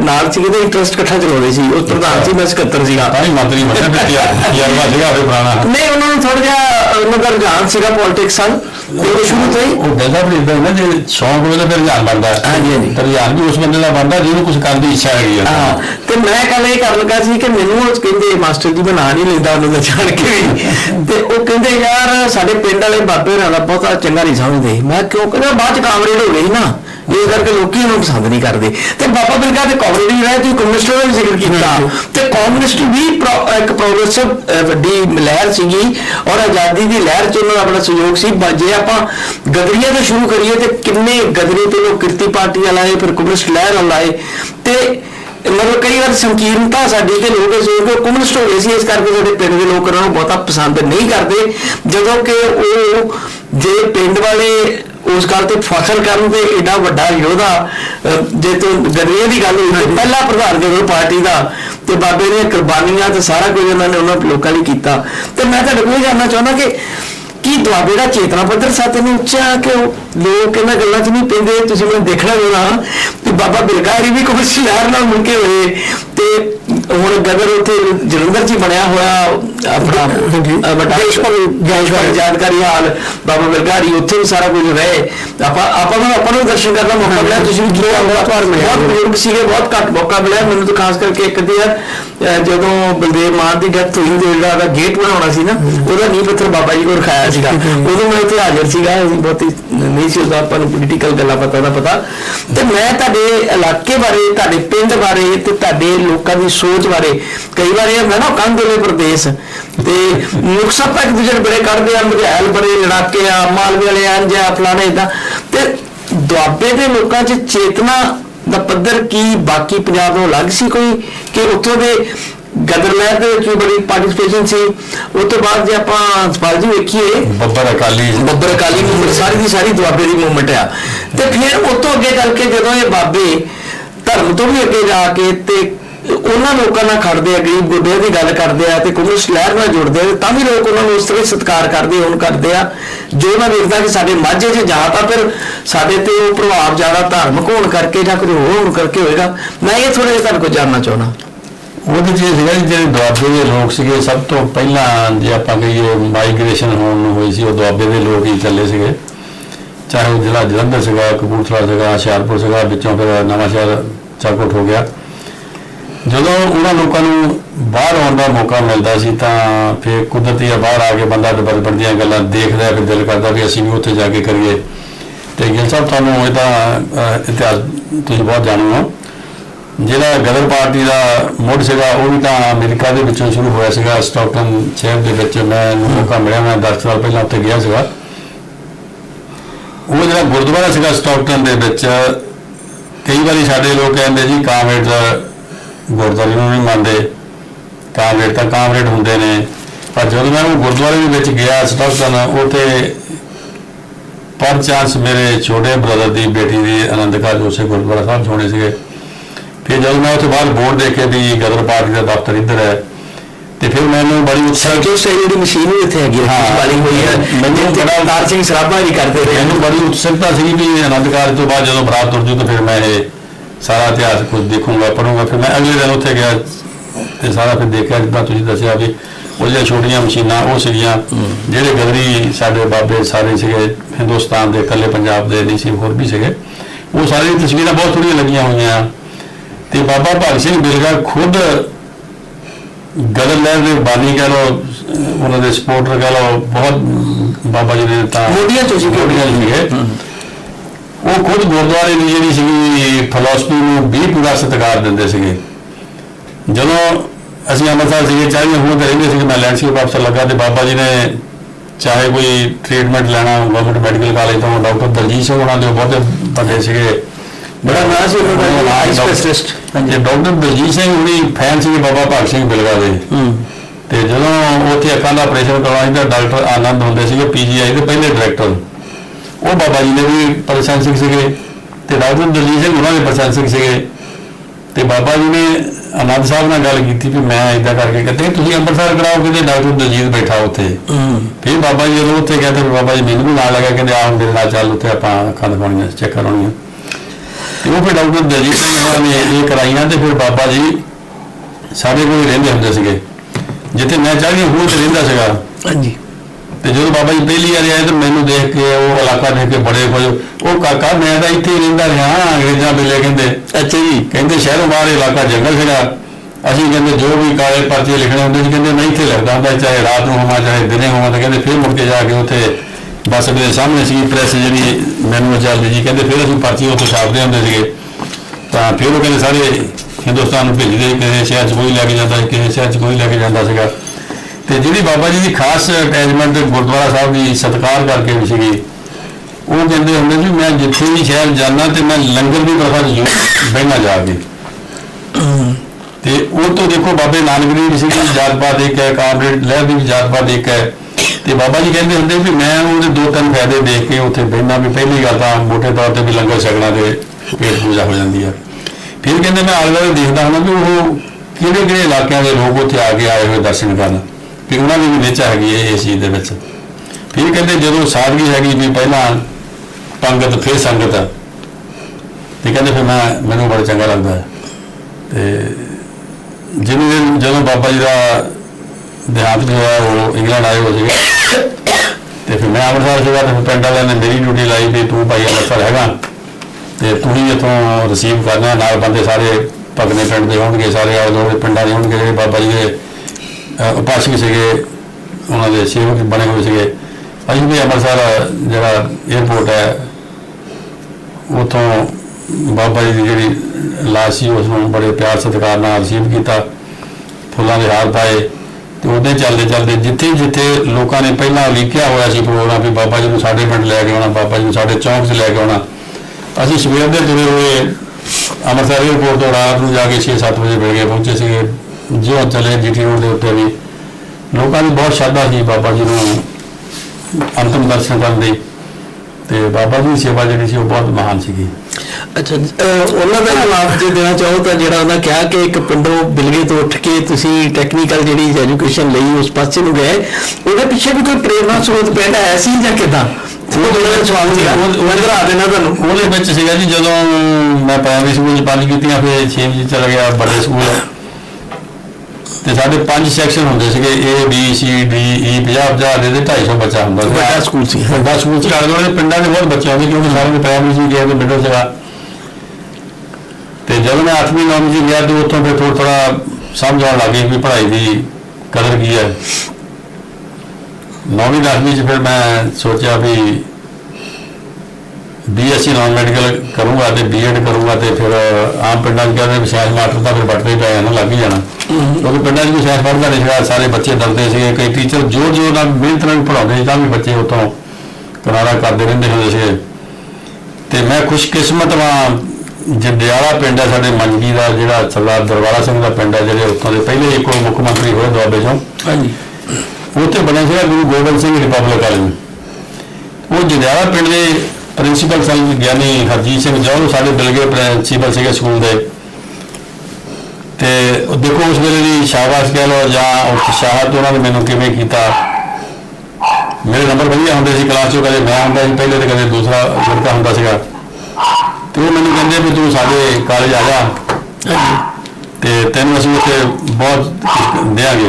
ਨਾਲ ਸੀਗੇ ਤੇ ਇੰਟਰਸਟ ਇਕੱਠਾ ਚਲਾਉਂਦੇ ਸੀ। ਉਹ ਪ੍ਰਧਾਨ ਸੀ ਮੈਂ 77 ਸੀਗਾ। ਤਾਂ ਹੀ ਮੰਤਰੀ ਬਣਿਆ ਫਿਰ ਯਾਰਵਾ ਸੀਗਾ ਉਹ ਪੁਰਾਣਾ। ਨਹੀਂ ਉਹਨਾਂ ਨੂੰ ਥੋੜਾ ਜਿਹਾ ਉਹਨਾਂ ਦਾ ਰੁਝਾਨ ਸੀਗਾ ਪੋਲਿਟਿਕਸ ਨਾਲ ਤੇ ਉਹ ਸ਼ੁਰੂ ਤੋਂ ਹੀ। ਉਹ ਦੱਸਦਾ ਵੀ ਇਦਾਂ ਨਾ ਜੇ ਸ਼ੌਂਕ ਹੋਵੇ ਤਾਂ ਫਿਰ ਰੁਝਾਨ ਬਣਦਾ। ਹਾਂਜੀ, ਹਾਂਜੀ। ਤਾਂ ਰੁਝਾਨ ਵੀ ਉਸ ਬੰਦੇ ਦਾ ਬਣਦਾ ਜਿਹਨੂੰ ਕੁਝ ਕਰਨ ਦੀ ਇੱਛਾ ਹੈਗੀ ਹੈ ਹਾਂ ਤੇ ਮੈਂ ਕੱਲ ਇਹ ਕਰਨ ਲੱਗਾ ਸੀ ਕਿ ਮੈਨੂੰ ਉਹ ਕਹਿੰਦੇ ਮਾਸਟਰ ਜੀ ਬਣਾ ਨਹੀਂ ਲੈਂਦਾ ਉਹਨਾਂ ਦਾ ਜਾਣ ਕੇ ਵੀ। ਤੇ ਉਹ ਕਹਿੰਦੇ ਯਾਰ ਸਾਡੇ ਪਿੰਡ ਵਾਲੇ ਬਾਬੇ ਹੋਰਾਂ ਦਾ ਬਹੁਤਾ ਚੰਗਾ ਨਹੀਂ ਸਮਝਦੇ। ਮੈਂ ਕਿਉਂ? ਕਹਿੰਦਾ ਬਾਅਦ ਚ ਕਾਮਰੇਡ ਹੋ ਗਏ ਨਾ। ਇਹ ਕਰਕੇ ਲੋਕੀ ਉਹਨੂੰ ਪਸੰਦ ਨਹੀਂ ਕਰਦੇ। ਤੇ ਬਾਬਾ ਬਿਰਗਾ ਤੇ ਕਾਮਰੇਡ ਹੀ ਰਹੇ ਤੁਸੀਂ ਕਮਿਊਨਿਸਟ ਦਾ ਵੀ ਜ਼ਿਕਰ ਕੀਤਾ। ਤੇ ਕਮਿਊਨਿਸਟ ਵੀ ਇੱਕ ਪ੍ਰੋਗਰੈਸਿਵ ਵੱਡੀ ਲਹਿਰ ਸੀਗੀ ਔਰ ਆਜ਼ਾਦੀ ਦੀ ਲਹਿਰ ਚ ਉਹਨਾਂ ਦਾ ਬੜਾ ਸਹਿਯੋਗ ਸੀ। ਜੇ ਆਪਾਂ ਗਦਰੀਆਂ ਤੋਂ ਸ਼ੁਰੂ ਕਰੀਏ ਤੇ ਕਿੰਨੇ ਗਦਰੀ ਤੇ ਲੋਕ ਕਿਰਤੀ ਪਾਰਟੀ ਵਾਲਾ ਆਏ ਫਿਰ ਕਮਿਊਨਿਸਟ ਲਹਿਰ ਵਾਲਾ ਆਏ ਤੇ ਮਤਲਬ ਕਈ ਵਾਰ ਸੰਕੀਰਨਤਾ ਸਾਡੀ ਕਿ ਲੋਕ ਸੋਚ ਕੇ ਕਮਿਊਨਿਸਟ ਹੋ ਗਏ ਸੀ ਇਸ ਕਰਕੇ ਸਾਡੇ ਪਿੰਡ ਦੇ ਲੋਕ ਉਹਨਾਂ ਨੂੰ ਬਹੁਤਾ ਪਸੰਦ ਨਹੀਂ ਕਰਦੇ। ਜਦੋਂ ਕਿ ਉਹ ਜੇ ਪਿੰਡ ਵਾਲੇ ਉਸ ਗੱਲ ਤੇ ਫਖਰ ਕਰਨ ਤੇ ਏਡਾ ਵੱਡਾ ਯੋਧਾ ਜੇ ਤੋਂ ਗਦਰੀਏ ਦੀ ਗੱਲ ਹੋਈ ਤੇ ਪਹਿਲਾ ਪ੍ਰਧਾਨ ਜਦੋਂ ਪਾਰਟੀ ਦਾ ਤੇ ਬਾਬੇ ਦੀਆਂ ਕੁਰਬਾਨੀਆਂ ਤੇ ਸਾਰਾ ਕੁਝ ਉਹਨਾਂ ਨੇ ਉਹਨਾਂ ਲੋਕਾਂ ਲਈ ਕੀਤਾ। ਤੇ ਮੈਂ ਤੁਹਾਡੇ ਕੋਲ ਇਹ ਜਾਣਨਾ ਚਾਹੁੰਦਾ ਕਿ ਕੀ ਦੁਆਬੇ ਦਾ ਚੇਤਨਾ ਪੱਧਰ ਸੱਤ ਨੂੰ ਉੱਚਾ ਕਿ ਲੋਕ ਇਹਨਾਂ ਗੱਲਾਂ 'ਚ ਨਹੀਂ ਪੈਂਦੇ? ਤੁਸੀਂ ਮੈਨੂੰ ਦੇਖਣਾ ਹੋਣਾ ਤੇ ਬਾਬਾ ਬਿਰਗਾਰੀ ਵੀ ਕੋਈ ਸ਼ਹਿਰ ਨਾਲ ਮੁੜ ਕੇ ਹੋਏ ਤੇ ਹੁਣ ਗਦਰ ਉੱਥੇ ਜਲੰਧਰ 'ਚ ਬਣਿਆ ਹੋਇਆ ਆਪਣਾ ਦੇਸ਼ਭਰ- ਜਾਣਕਾਰੀ ਹਾਲ ਬਾਬਾ ਬਿਰਗਾਰੀ ਉੱਥੇ ਵੀ ਸਾਰਾ ਕੁਝ ਰਹੇ। ਆਪਾਂ ਆਪਾਂ ਨੂੰ ਆਪਾਂ ਨੂੰ ਦਰਸ਼ਨ ਕਰਨ ਦਾ ਮੌਕਾ ਮਿਲਿਆ ਤੁਸੀਂ ਵੀ ਵਾਰ ਮਿਲਿਆ। ਬਹੁਤ ਬਜ਼ੁਰਗ ਸੀਗੇ ਬਹੁਤ ਘੱਟ ਮੌਕਾ ਮਿਲਿਆ। ਮੈਨੂੰ ਤਾਂ ਖਾਸ ਕਰਕੇ ਇੱਕ ਦੇ ਜਦੋਂ ਬਲਦੇਵ ਮਾਨ ਦੀ ਡੈਥ ਹੋਈ ਤੇ ਜਿਹੜਾ ਉਹਦਾ ਗੇਟ ਬਣਾਉਣਾ ਸੀ ਨਾ ਉਹਦਾ ਨੀਂਹ ਪੱਥਰ ਬਾਬਾ ਜੀ ਕੋਲ ਰਖਾਇਆ ਸੀਗਾ। ਉਦੋਂ ਮੈਂ ਇੱਥੇ ਹਾਜ਼ਰ ਸੀਗਾ ਅਸੀਂ ਬਹੁਤੀ ਨਹੀਂ ਸੀ ਉਦੋਂ ਆਪਾਂ ਨੂੰ ਪੋਲੀਟੀਕਲ ਗੱਲਾਂ ਪਤਾ ਦਾ ਪਤਾ। ਤੇ ਮੈਂ ਤੁਹਾਡੇ ਇਲਾਕੇ ਬਾਰੇ, ਤੁਹਾਡੇ ਪਿੰਡ ਬਾਰੇ ਤੇ ਤੁਹਾਡੇ ਲੋਕਾਂ ਦੀ ਸੋਚ ਬਾਰੇ ਕਈ ਵਾਰ ਇਹ ਨਾ ਕੰਦੋਲੇ ਪ੍ਰਦੇਸ਼ ਤੇ ਨੁਕਸਾ ਤੱਕ ਦੂਜੇ ਬੜੇ ਕੱਢਦੇ ਆ, ਮਝੈਲ ਬੜੇ ਲੜਾਕੇ ਆ, ਮਾਲਵੇ ਵਾਲੇ ਆ, ਜਾਂ ਫਲਾਣੇ ਇਦਾਂ। ਤੇ ਦੁਆਬੇ ਦੇ ਲੋਕਾਂ 'ਚ ਚੇਤਨਾ ਦਾ ਪੱਧਰ ਕੀ, ਬਾਕੀ ਪੰਜਾਬ ਤੋਂ ਅਲੱਗ ਸੀ ਕੋਈ? ਕਿ ਉੱਥੋਂ ਦੇ ਗਦਰ ਲਹਿਰ ਦੇ ਵਿੱਚ ਵੀ ਬੜੀ ਪਾਰਟਿਸਪੇਸ਼ਨ ਸੀ। ਉਸ ਤੋਂ ਬਾਅਦ ਜੇ ਆਪਾਂ ਸਪਾਲ ਜੀ ਵੇਖੀਏ ਬੱਬਰ ਅਕਾਲੀ ਬੱਬਰ ਅਕਾਲੀ ਮੂਵਮੈਂਟ ਸਾਰੀ ਦੀ ਸਾਰੀ ਦੁਆਬੇ ਦੀ ਮੂਵਮੈਂਟ ਆ। ਤੇ ਫਿਰ ਉਸ ਤੋਂ ਅੱਗੇ ਚੱਲ ਕੇ ਜਦੋਂ ਇਹ ਬਾਬੇ ਧਰਮ ਤੋਂ ਵੀ ਅੱਗੇ ਜਾ ਕੇ ਤੇ ਉਹਨਾਂ ਲੋਕਾਂ ਨਾਲ ਖੜਦੇ ਆ ਗਰੀਬ ਗੁੱਡਿਆਂ ਦੀ ਗੱਲ ਕਰਦੇ ਆ ਤੇ ਕਮਿਊਨਿਸਟ ਲਹਿਰ ਨਾਲ ਜੁੜਦੇ ਆ ਤਾਂ ਵੀ ਲੋਕ ਉਹਨਾਂ ਨੂੰ ਉਸ ਤਰ੍ਹਾਂ ਸਤਿਕਾਰ ਕਰਦੇ ਹੁਣ ਕਰਦੇ ਆ। ਜੋ ਮੈਂ ਵੇਖਦਾ ਕਿ ਸਾਡੇ ਮਾਝੇ 'ਚ ਜਾਂ ਤਾਂ ਫਿਰ ਸਾਡੇ ਤੇ ਉਹ ਪ੍ਰਭਾਵ ਜ਼ਿਆਦਾ ਧਾਰਮਿਕ ਹੋਣ ਕਰਕੇ ਜਾਂ ਕੁਝ ਹੋਰ ਹੋਣ ਕਰਕੇ ਹੋਏਗਾ। ਮੈਂ ਇਹ ਥੋੜਾ ਜਿਹਾ ਤੁਹਾਨੂੰ ਕੋਲ ਜਾਣਨਾ ਚਾਹੁੰਦਾ। ਉਹਦੇ ਚ ਇਹ ਸੀਗਾ ਜੀ ਜਿਹੜੇ ਦੁਆਬੇ ਦੇ ਲੋਕ ਸੀਗੇ ਸਭ ਤੋਂ ਪਹਿਲਾਂ ਜੇ ਆਪਾਂ ਕਹੀਏ ਮਾਈਗ੍ਰੇਸ਼ਨ ਹੋਣ ਨੂੰ ਹੋਈ ਸੀ ਉਹ ਦੁਆਬੇ ਦੇ ਲੋਕ ਹੀ ਚੱਲੇ ਸੀਗੇ। ਚਾਹੇ ਉਹ ਜ਼ਿਲ੍ਹਾ ਜਲੰਧਰ ਸੀਗਾ ਕਪੂਰਥਲਾ ਸੀਗਾ ਹੁਸ਼ਿਆਰਪੁਰ ਸੀਗਾ ਵਿੱਚੋਂ ਫਿਰ ਨਵਾਂ ਸ਼ਹਿਰ ਚਾਕੋਟ ਹੋ ਗਿਆ। ਜਦੋਂ ਉਹਨਾਂ ਲੋਕਾਂ ਨੂੰ ਬਾਹਰ ਆਉਣ ਦਾ ਮੌਕਾ ਮਿਲਦਾ ਸੀ ਤਾਂ ਫਿਰ ਕੁਦਰਤੀ ਆ ਬਾਹਰ ਆ ਕੇ ਬੰਦਾ ਡਿਵੈਲਪਮੈਂਟ ਦੀਆਂ ਗੱਲਾਂ ਦੇਖਦਾ ਫਿਰ ਦਿਲ ਕਰਦਾ ਵੀ ਅਸੀਂ ਵੀ ਉੱਥੇ ਜਾ ਕੇ ਕਰੀਏ। ਤੇ ਗਿਲ ਸਾਹਿਬ ਤੁਹਾਨੂੰ ਇਹਦਾ ਅਹ, ਇਤਿਹਾਸ ਤੁਸੀਂ ਬਹੁਤ ਜਾਣੂ ਹੋ। ਜਿਹੜਾ ਗਦਰ ਪਾਰਟੀ ਦਾ ਮੁੱਢ ਸੀਗਾ, ਉਹ ਵੀ ਤਾਂ ਅਮਰੀਕਾ ਦੇ ਵਿੱਚੋਂ ਸ਼ੁਰੂ ਹੋਇਆ ਸੀਗਾ। ਸਟਾਕਟਨ ਸ਼ਹਿਰ ਦੇ ਵਿੱਚ ਮੈਂ ਮੌਕਾ ਮਿਲਿਆ, ਮੈਂ 10 ਸਾਲ ਪਹਿਲਾਂ ਉੱਥੇ ਗਿਆ ਸੀਗਾ। ਉਹ ਜਿਹੜਾ ਗੁਰਦੁਆਰਾ ਸੀਗਾ ਸਟਾਕਟਨ ਦੇ ਵਿੱਚ, ਕਈ ਵਾਰੀ ਸਾਡੇ ਲੋਕ ਕਹਿੰਦੇ ਜੀ, ਕਾਮਰੇਡ ਗੁਰਦੁਆਰੇ ਨੂੰ ਨਹੀਂ ਮੰਨਦੇ। ਕਾਮਰੇਡ ਤਾਂ ਕਾਮਰੇਡ ਹੁੰਦੇ ਨੇ। ਪਰ ਜਦੋਂ ਮੈਂ ਉਹ ਗੁਰਦੁਆਰੇ ਦੇ ਵਿੱਚ ਗਿਆ ਸਟਾਕਟਨ ਉੱਥੇ ਪਰ ਚਾਂਸ ਮੇਰੇ ਛੋਟੇ ਬ੍ਰਦਰ ਦੀ ਬੇਟੀ ਦੀ ਆਨੰਦ ਕਾਰਜ ਉਸੇ ਗੁਰਦੁਆਰਾ ਸਾਹਿਬ ਹੋਣੇ ਸੀਗੇ। ਫਿਰ ਜਦੋਂ ਮੈਂ ਉੱਥੇ ਬਾਹਰ ਬੋਰਡ ਦੇਖੇ ਵੀ ਗਦਰ ਪਾਰਟੀ ਦਾ ਦਫ਼ਤਰ ਇੱਧਰ ਹੈ ਤੇ ਫਿਰ ਮੈਨੂੰ ਬੜੀ ਉਤਸ਼ਾਹ ਸਰਜੋ ਸਟੇਜ ਦੀ ਮਸ਼ੀਨ ਵੀ ਇੱਥੇ ਹੈਗੀ ਹੈ ਵਾਲੀ ਹੋਈ ਹੈ ਮੈਨੂੰ ਬੜਾ- ਅਵਤਾਰ ਸਿੰਘ ਸਰਾਭਾ ਵੀ ਕਰਦੇ ਰਹੇ। ਮੈਨੂੰ ਬੜੀ ਉਤਸੁਕਤਾ ਸੀ ਵੀ ਆਨੰਦ ਕਾਰਜ ਤੋਂ ਬਾਅਦ ਜਦੋਂ ਬਰਾਤ ਤੁਰ ਜੂ ਤਾਂ ਫਿਰ ਮੈਂ ਇਹ ਸਾਰਾ ਇਤਿਹਾਸ ਕੁਝ ਦੇਖੂੰਗਾ ਪੜੂੰਗਾ ਫਿਰ ਮੈਂ ਅਗਲੇ ਦਿਨ ਉੱਥੇ ਗਿਆ ਤੇ ਸਾਰਾ ਫਿਰ ਦੇਖਿਆ ਜਿੱਦਾਂ ਤੁਸੀਂ ਦੱਸਿਆ ਵੀ ਉਹ ਜਿਹੜੀਆਂ ਛੋਟੀਆਂ ਮਸ਼ੀਨਾਂ ਉਹ ਸੀਗੀਆਂ ਜਿਹੜੇ ਗਦਰੀ ਸਾਡੇ ਬਾਬੇ ਸਾਰੇ ਸੀਗੇ ਹਿੰਦੁਸਤਾਨ ਦੇ ਇਕੱਲੇ ਪੰਜਾਬ ਦੇ ਨਹੀਂ ਸੀ ਹੋਰ ਵੀ ਸੀਗੇ। ਉਹ ਸਾਰੀ ਤਸਵੀਰਾਂ ਬਹੁਤ ਥੋੜੀਆਂ ਲੱਗੀਆਂ ਹੋਈਆਂ। ਤੇ ਬਾਬਾ ਭਗਤ ਸਿੰਘ ਬਿਰਗਾ ਖੁਦ ਗਦਰ ਲਹਿਰ ਦੇ ਬਾਨੀ ਕਹ ਲੋ ਉਹਨਾਂ ਦੇ ਸਪੋਰਟਰ ਕਹ ਲੋ ਬਹੁਤ ਬਾਬਾ ਜੀ ਦੇ ਤਾਂ ਮੋਢੀਆਂ ਚੋਂ ਸੀਗੇ। ਮੋਢੀਆਂ 'ਚ ਸੀਗੇ ਉਹ ਖੁਦ ਗੁਰਦੁਆਰੇ ਦੀ ਜਿਹੜੀ ਸੀਗੀ ਫਿਲਾਸਫੀ ਨੂੰ ਵੀ ਪੂਰਾ ਸਤਿਕਾਰ ਦਿੰਦੇ ਸੀਗੇ। ਜਦੋਂ ਅਸੀਂ ਅੰਮ੍ਰਿਤਸਰ ਸੀਗੇ ਚਾਹੀਏ ਹੁਣ ਤੇ ਰਹਿੰਦੇ ਸੀਗੇ ਮੈਂ ਲੈਂਡਸਕੇਪ ਅਫਸਰ ਲੱਗਾ ਤੇ ਬਾਬਾ ਜੀ ਨੇ ਚਾਹੇ ਕੋਈ ਟ੍ਰੀਟਮੈਂਟ ਲੈਣਾ ਗਵਰਨਮੈਂਟ ਮੈਡੀਕਲ ਕਾਲਜ ਤੋਂ ਡਾਕਟਰ ਦਲਜੀਤ ਸਿੰਘ ਉਹਨਾਂ ਦੇ ਬਹੁਤੇ ਵੱਡੇ ਸੀਗੇ। ਬੜਾ ਨਾਂ ਸੀ ਉਹਨਾਂ ਦਾ, ਡਾਕਟਰ- specialist। ਤੇ ਡਾਕਟਰ ਦਲਜੀਤ ਸਿੰਘ ਉਹਦੀ ਫੈਨ ਸੀਗੇ ਬਾਬਾ ਭਗਤ ਸਿੰਘ ਬਿਲਗਾ ਦੇ। ਤੇ ਜਦੋਂ ਉੱਥੇ ਅੱਖਾਂ ਦਾ ਆਪਰੇਸ਼ਨ ਕਰਵਾਉਣਾ ਸੀ ਤਾਂ ਡਾਕਟਰ ਆਨੰਦ ਹੁੰਦੇ ਸੀਗੇ ਪੀਜੀਆਈ ਦੇ ਪਹਿਲੇ ਡਾਇਰੈਕਟਰ ਉਹ ਬਾਬਾ ਜੀ ਨੇ ਵੀ ਪ੍ਰਸ਼ੰਸਕ ਸੀਗੇ। ਤੇ ਡਾਕਟਰ ਦਲਜੀਤ ਸਿੰਘ ਉਹਨਾਂ ਦੇ ਪ੍ਰਸ਼ੰਸਕ ਸੀਗੇ। ਤੇ ਬਾਬਾ ਜੀ ਨੇ ਆਨੰਦ ਸਾਹਿਬ ਨਾਲ ਗੱਲ ਕੀਤੀ ਵੀ ਮੈਂ ਇਦਾਂ ਕਰਕੇ ਕਹਿੰਦੇ ਤੁਸੀਂ ਅੰਮ੍ਰਿਤਸਰ ਕਰਾਓਗੇ ਤੇ ਡਾਕਟਰ ਦਲਜੀਤ ਬੈਠਾ ਉੱਥੇ। ਫਿਰ ਬਾਬਾ ਜੀ ਜਦੋਂ ਉੱਥੇ ਕਹਿੰਦੇ ਬਾਬਾ ਜੀ ਮੈਨੂੰ ਵੀ ਨਾਲ ਲੱਗਾ ਕਹਿੰਦੇ ਆਹ ਮੇਰੇ ਨਾਲ ਚੱਲ ਉੱਥੇ ਆਪਾਂ ਅੱਖਾਂ ਦਿਖਾਉਣੀਆਂ ਚੈੱਕ ਕਰਾਉਣੀਆਂ। ਉਹ ਫਿਰ ਡਾਕਟਰ ਦਲਜੀਤ ਸਿੰਘ ਉਹਨਾਂ ਨੇ ਇਹ ਕਰਾਈਆਂ ਤੇ ਫਿਰ ਬਾਬਾ ਜੀ ਸਾਡੇ ਕੋਲ ਰਹਿੰਦੇ ਹੁੰਦੇ ਸੀਗੇ। ਜਿੱਥੇ ਮੈਂ ਚਾਹੀ ਤੇ ਰਹਿੰਦਾ ਸੀਗਾ। ਹਾਂਜੀ। ਤੇ ਜਦੋਂ ਬਾਬਾ ਜੀ ਪਹਿਲੀ ਵਾਰ ਆਏ ਤਾਂ ਮੈਨੂੰ ਦੇਖ ਕੇ ਉਹ ਇਲਾਕਾ ਦੇਖ ਕੇ ਬੜੇ ਖੁਸ਼ ਉਹ ਕਾਕਾ ਮੈਂ ਤਾਂ ਇੱਥੇ ਹੀ ਰਹਿੰਦਾ ਰਿਹਾ ਅੰਗਰੇਜ਼ਾਂ ਵੇਲੇ ਕਹਿੰਦੇ। ਅੱਛਾ ਜੀ। ਕਹਿੰਦੇ ਸ਼ਹਿਰੋਂ ਬਾਹਰ ਇਲਾਕਾ ਜੰਗਲ ਸੀਗਾ ਅਸੀਂ ਕਹਿੰਦੇ ਜੋ ਵੀ ਕਾਲੇ ਪਰਚੇ ਲਿਖਣੇ ਹੁੰਦੇ ਸੀ ਕਹਿੰਦੇ ਮੈਂ ਇੱਥੇ ਲਿਖਦਾ ਹੁੰਦਾ ਚਾਹੇ ਰਾਤ ਨੂੰ ਹੋਵਾਂ ਚਾਹੇ ਦਿਨੇ ਹੋਵਾਂ ਤਾਂ ਕਹਿੰਦੇ ਫਿਰ ਮੁੜ ਕੇ ਜਾ ਕੇ ਉੱਥੇ ਬੱਸ ਦੇ ਸਾਹਮਣੇ ਸੀ ਪ੍ਰੈਸ ਜਿਹੜੀ ਮੈਨੂੰ ਚੱਲਦੀ ਜੀ ਕਹਿੰਦੇ ਫਿਰ ਅਸੀਂ ਪਰਚੀ ਉੱਥੇ ਛਾਪਦੇ ਹੁੰਦੇ ਸੀਗੇ। ਤਾਂ ਫਿਰ ਉਹ ਕਹਿੰਦੇ ਸਾਰੇ ਹਿੰਦੁਸਤਾਨ ਨੂੰ ਭੇਜਦੇ ਕਿਸੇ ਸ਼ਹਿਰ 'ਚ ਕੋਈ ਲੈ ਕੇ ਜਾਂਦਾ ਸੀ, ਕਿਸੇ ਸ਼ਹਿਰ 'ਚ ਕੋਈ ਲੈ ਕੇ ਜਾਂਦਾ ਸੀਗਾ। ਤੇ ਜਿਹੜੀ ਬਾਬਾ ਜੀ ਦੀ ਖਾਸ ਅਟੈਚਮੈਂਟ ਗੁਰਦੁਆਰਾ ਸਾਹਿਬ ਦੀ ਸਤਿਕਾਰ ਕਰਕੇ ਵੀ ਸੀਗੀ। ਉਹ ਕਹਿੰਦੇ ਹੁੰਦੇ ਸੀ, ਮੈਂ ਜਿੱਥੇ ਵੀ ਸ਼ਹਿਰ ਜਾਣਾ ਤੇ ਮੈਂ ਲੰਗਰ ਦੀ ਤਰਫਾ ਜ਼ਰੂਰ ਬਹਿਣਾ ਜਾ ਕੇ। ਤੇ ਉਹ ਤੋਂ ਦੇਖੋ ਬਾਬੇ ਨਾਨਕ ਦੀ ਵੀ ਸੀਗੀ ਜਾਤ ਪਾਤ ਇੱਕ ਹੈ, ਕਾਰਪੋਰੇਟ ਲਹਿਰ ਦੀ ਵੀ ਜਾਤ ਪਾਤ ਇੱਕ ਹੈ। ਤੇ ਬਾਬਾ ਜੀ ਕਹਿੰਦੇ ਹੁੰਦੇ ਵੀ ਮੈਂ ਉਹਦੇ ਦੋ ਤਿੰਨ ਫਾਇਦੇ ਦੇਖ ਕੇ ਉੱਥੇ ਬਹਿਣਾ ਵੀ ਪਹਿਲੀ ਗੱਲ ਤਾਂ ਮੋਟੇ ਤੌਰ ਤੇ ਵੀ ਲੰਗਰ ਛਕਣਾ ਤੇ ਪੇਟ ਪੂਜਾ ਹੋ ਜਾਂਦੀ ਆ। ਫਿਰ ਕਹਿੰਦੇ ਮੈਂ ਆਲੇ ਦੁਆਲੇ ਦੇਖਦਾ ਹਾਂ ਵੀ ਉਹ ਕਿਹੜੇ ਕਿਹੜੇ ਇਲਾਕਿਆਂ ਦੇ ਲੋਕ ਉੱਥੇ ਆ ਕੇ ਆਏ ਹੋਏ ਦਰਸ਼ਨ ਕਰਨ ਵੀ ਉਹਨਾਂ ਦੀ ਵੀ ਨਿਚਾ ਹੈਗੀ ਹੈ ਇਸ ਚੀਜ਼ ਦੇ ਵਿੱਚ। ਫਿਰ ਕਹਿੰਦੇ ਜਦੋਂ ਸਾਦਗੀ ਹੈਗੀ ਵੀ ਪਹਿਲਾਂ ਪੰਗਤ, ਫਿਰ ਸੰਗਤ। ਤੇ ਕਹਿੰਦੇ ਫਿਰ ਮੈਂ ਮੈਨੂੰ ਬੜਾ ਚੰਗਾ ਲੱਗਦਾ। ਹੈ ਤੇ ਜਿਵੇਂ ਦਿਨ ਜਦੋਂ ਬਾਬਾ ਜੀ ਦਾ ਦੇਹਾਂਤ ਜੋ ਹੈ ਉਹ ਇੰਗਲੈਂਡ ਆਏ ਹੋ ਸੀਗੇ। ਤੇ ਫਿਰ ਮੈਂ ਅੰਮ੍ਰਿਤਸਰ ਸੀਗਾ ਤੇ ਪਿੰਡ ਵਾਲਿਆਂ ਨੇ ਮੇਰੀ ਡਿਊਟੀ ਲਾਈ ਵੀ ਤੂੰ ਭਾਈ ਅੰਮ੍ਰਿਤਸਰ ਹੈਗਾ। ਤੇ ਤੂੰ ਹੀ ਇੱਥੋਂ ਰਿਸੀਵ ਕਰਨਾ, ਨਾਲ ਬੰਦੇ ਸਾਰੇ ਭਗਨੇ ਪਿੰਡ ਦੇ ਹੋਣਗੇ, ਸਾਰੇ ਆਲੇ ਦੁਆਲੇ ਪਿੰਡਾਂ ਦੇ ਹੋਣਗੇ, ਜਿਹੜੇ ਬਾਬਾ ਜੀ ਦੇ ਉਪਾਸਕ ਸੀਗੇ, ਉਹਨਾਂ ਦੇ ਸੇਵਕ ਬਣੇ ਹੋਏ ਸੀਗੇ। ਅਸੀਂ ਵੀ ਅੰਮ੍ਰਿਤਸਰ ਜਿਹੜਾ 에어ਪੋਰਟ ਹੈ, ਉਥੋਂ ਬਾਬਾ ਜੀ ਦੀ ਜਿਹੜੀ ਲਾਸ਼ ਸੀ, ਉਸ ਨੂੰ ਬੜੇ ਪਿਆਰ ਸਤਿਕਾਰ ਨਾਲ ਰਿਸੀਵ ਕੀਤਾ। ਫੁੱਲਾਂ ਦੇ ਹਾਰ ਪਾਏ। ਤੇ ਉਹਦੇ ਚੱਲਦੇ ਚੱਲਦੇ ਜਿੱਥੇ ਜਿੱਥੇ ਲੋਕਾਂ ਨੇ ਪਹਿਲਾਂ ਉਲੀਕਿਆ ਹੋਇਆ ਸੀ ਪ੍ਰੋਗਰਾਮ ਵੀ ਬਾਬਾ ਜੀ ਨੂੰ ਸਾਡੇ ਪਿੰਡ ਲੈ ਕੇ ਆਉਣਾ, ਬਾਬਾ ਜੀ ਨੂੰ ਸਾਡੇ ਚੌਂਕ 'ਚ ਲੈ ਕੇ ਆਉਣਾ। ਅਸੀਂ ਸਵੇਰ ਦੇ ਤੁਰੇ ਹੋਏ ਅੰਮ੍ਰਿਤਸਰ ਏਅਰਪੋਰਟ ਤੋਂ ਰਾਤ ਨੂੰ ਜਾ ਕੇ 6-7 ਵਜੇ ਮਿਲ ਗਏ ਪਹੁੰਚੇ ਸੀਗੇ, ਜਿਉਂ ਚਲੇ ਜੀਟੀ ਰੋਡ ਦੇ ਉੱਤੇ ਵੀ। ਲੋਕਾਂ ਦੀ ਬਹੁਤ ਸ਼ਰਧਾ ਸੀ ਬਾਬਾ ਜੀ ਨੂੰ ਅੰਤਮ ਦਰਸ਼ਨ ਕਰਨ ਦੀ। ਤੇ ਬਾਬਾ ਜੀ ਦੀ ਸੇਵਾ ਜਿਹੜੀ ਸੀ ਉਹ ਬਹੁਤ ਮਹਾਨ ਸੀਗੀ। ਅੱਛਾ ਉਹਨਾਂ ਦਾ ਜਵਾਬ ਜੇ ਦੇਣਾ ਚਾਹੋ ਤਾਂ ਜਿਹੜਾ ਉਹਨਾਂ ਕਿਹਾ ਕਿ ਇੱਕ ਪਿੰਡੋਂ ਬਿਲਗੇ ਤੋਂ ਉੱਠ ਕੇ ਤੁਸੀਂ ਟੈਕਨੀਕਲ ਜਿਹੜੀ ਐਜੂਕੇਸ਼ਨ ਲਈ ਉਸ ਪਾਸੇ ਨੂੰ ਗਏ। ਉਹਦੇ ਪਿੱਛੇ ਵੀ ਕੋਈ ਪ੍ਰੇਰਨਾ ਸਰੋਤ ਪਿੰਡ ਹੈ ਸੀ ਜਾਂ ਕਿਦਾਂ? ਉਹ ਜਿਹੜਾ ਸਵਾਲ ਸੀਗਾ ਉਹ- ਮੈਂ ਦਰਾ ਦੇਣਾ ਤੁਹਾਨੂੰ। ਉਹਦੇ ਵਿੱਚ ਸੀਗਾ ਜੀ ਜਦੋਂ ਮੈਂ ਪ੍ਰਾਇਮਰੀ ਸਕੂਲ ਚ ਪੰਜ ਕੀਤੀਆਂ ਫਿਰ 6 ਵਜੇ ਚਲਾ ਗਿਆ ਵੱਡੇ ਸਕੂਲ ਤੇ ਸਾਡੇ ਪੰਜ ਸੈਕਸ਼ਨ ਹੁੰਦੇ ਸੀਗੇ A B C D E 50 50 ਦੇ 250 ਬੱਚਾ ਹੁੰਦਾ ਸੀ। ਵੱਡਾ ਸਕੂਲ ਸੀ। ਵੱਡਾ ਸਕੂਲ ਸੀ। ਆਲੇ ਦੁਆਲੇ ਪਿੰਡਾਂ ਦੇ ਬਹੁਤ ਬੱਚੇ ਆਉਂਦੇ ਕਿਉਂਕਿ ਸਾਰੇ ਪ੍ਰਾਇਮਰੀ ਸੀ ਗਏ ਤੇ ਮਿਡਲ ਸੀਗਾ ਜਦੋਂ ਮੈਂ 8ਵੀਂ 9ਵੀਂ ਚ ਗਿਆ ਤੇ ਉੱਥੋਂ ਫਿਰ ਥੋੜਾ ਥੋੜਾ ਸਮਝ ਆਉਣ ਲੱਗੀ ਵੀ ਪੜ੍ਹਾਈ ਦੀ ਕਦਰ ਕੀ ਹੈ। 9ਵੀਂ 10ਵੀਂ ਚ ਫਿਰ ਮੈਂ ਸੋਚਿਆ ਵੀ ਬੀਐਸਸੀ ਨਾਨ ਮੈਡੀਕਲ ਕਰੂੰਗਾ ਤੇ ਬੀਐਡ ਕਰੂੰਗਾ ਤੇ ਫਿਰ ਆਮ ਪਿੰਡਾਂ 'ਚ ਕਹਿੰਦੇ ਵੀ ਸਾਇੰਸ ਮਾਸਟਰ ਤਾਂ ਫਿਰ ਵੱਟਦੇ ਪਏ ਜਾਣਾ ਲੱਗ ਹੀ ਜਾਣਾ। ਕਿਉਂਕਿ ਪਿੰਡਾਂ 'ਚ ਕੋਈ ਸਾਇੰਸ ਪੜ੍ਹਦਾ ਨਹੀਂ ਸੀਗਾ ਸਾਰੇ ਬੱਚੇ ਡਰਦੇ ਸੀਗੇ, ਕਈ ਟੀਚਰ ਜੋ ਜੋ ਨਾਲ ਮਿਹਨਤ ਨਾਲ ਪੜਾਉਂਦੇ ਸੀ, ਤਾਂ ਵੀ ਬੱਚੇ ਉਤੋਂ ਕਿਨਾਰਾ ਕਰਦੇ ਰਹਿੰਦੇ ਹੁੰਦੇ ਸੀਗੇ। ਤੇ ਮੈਂ ਖੁਸ਼ਕਿਸਮਤ ਵਾਂ ਜੰਡਿਆਲਾ ਪਿੰਡ ਹੈ ਸਾਡੇ ਮੰਗੀ ਦਾ ਜਿਹੜਾ ਸਰਦਾਰ ਦਰਬਾਰਾ ਸਿੰਘ ਦਾ ਪਿੰਡ ਹੈ ਜਿਹੜੇ ਉੱਥੋਂ ਦੇ ਪਹਿਲੇ ਇੱਕੋ ਮੁੱਖ ਮੰਤਰੀ ਹੋਏ ਦੁਆਬੇ ਚੋਂ। ਹਾਂਜੀ। ਉੱਥੇ ਬਣਿਆ ਸੀਗਾ ਗੁਰੂ ਗੋਬਿੰਦ ਸਿੰਘ ਰਿਪਬਲਿਕ ਕਾਲਜ। ਉਹ ਜੰਡਿਆਲਾ ਪਿੰਡ ਦੇ ਪ੍ਰਿੰਸੀਪਲ ਸਨ ਗਿਆਨੀ ਹਰਜੀਤ ਸਿੰਘ ਜੌਹਰ ਸਾਡੇ ਬਿਲਗੇ ਪ੍ਰਿੰਸੀਪਲ ਸੀਗੇ ਸਕੂਲ ਦੇ। ਤੇ ਉਹ ਦੇਖੋ ਉਸ ਵੇਲੇ ਦੀ ਸ਼ਾਬਾਸ਼ ਕਹਿ ਲਓ ਜਾਂ ਉਤਸ਼ਾਹਤ ਉਹਨਾਂ ਨੇ ਮੈਨੂੰ ਕਿਵੇਂ ਕੀਤਾ। ਮੇਰੇ ਨੰਬਰ ਵਧੀਆ ਹੁੰਦੇ ਸੀ ਕਲਾਸ 'ਚ ਕਦੇ ਮੈਂ ਹੁੰਦਾ ਸੀ ਪਹਿਲੇ ਤੇ ਕਦੇ ਦੂਸਰਾ ਲੜਕਾ ਹੁੰਦਾ ਸੀਗਾ। ਤੇ ਉਹ ਮੈਨੂੰ ਕਹਿੰਦੇ ਵੀ ਤੂੰ ਸਾਡੇ ਕਾਲਜ ਆ ਜਾ। ਤੇ ਤੈਨੂੰ ਅਸੀਂ ਉੱਥੇ ਬਹੁਤ ਕੁਛ ਦਿਆਂਗੇ।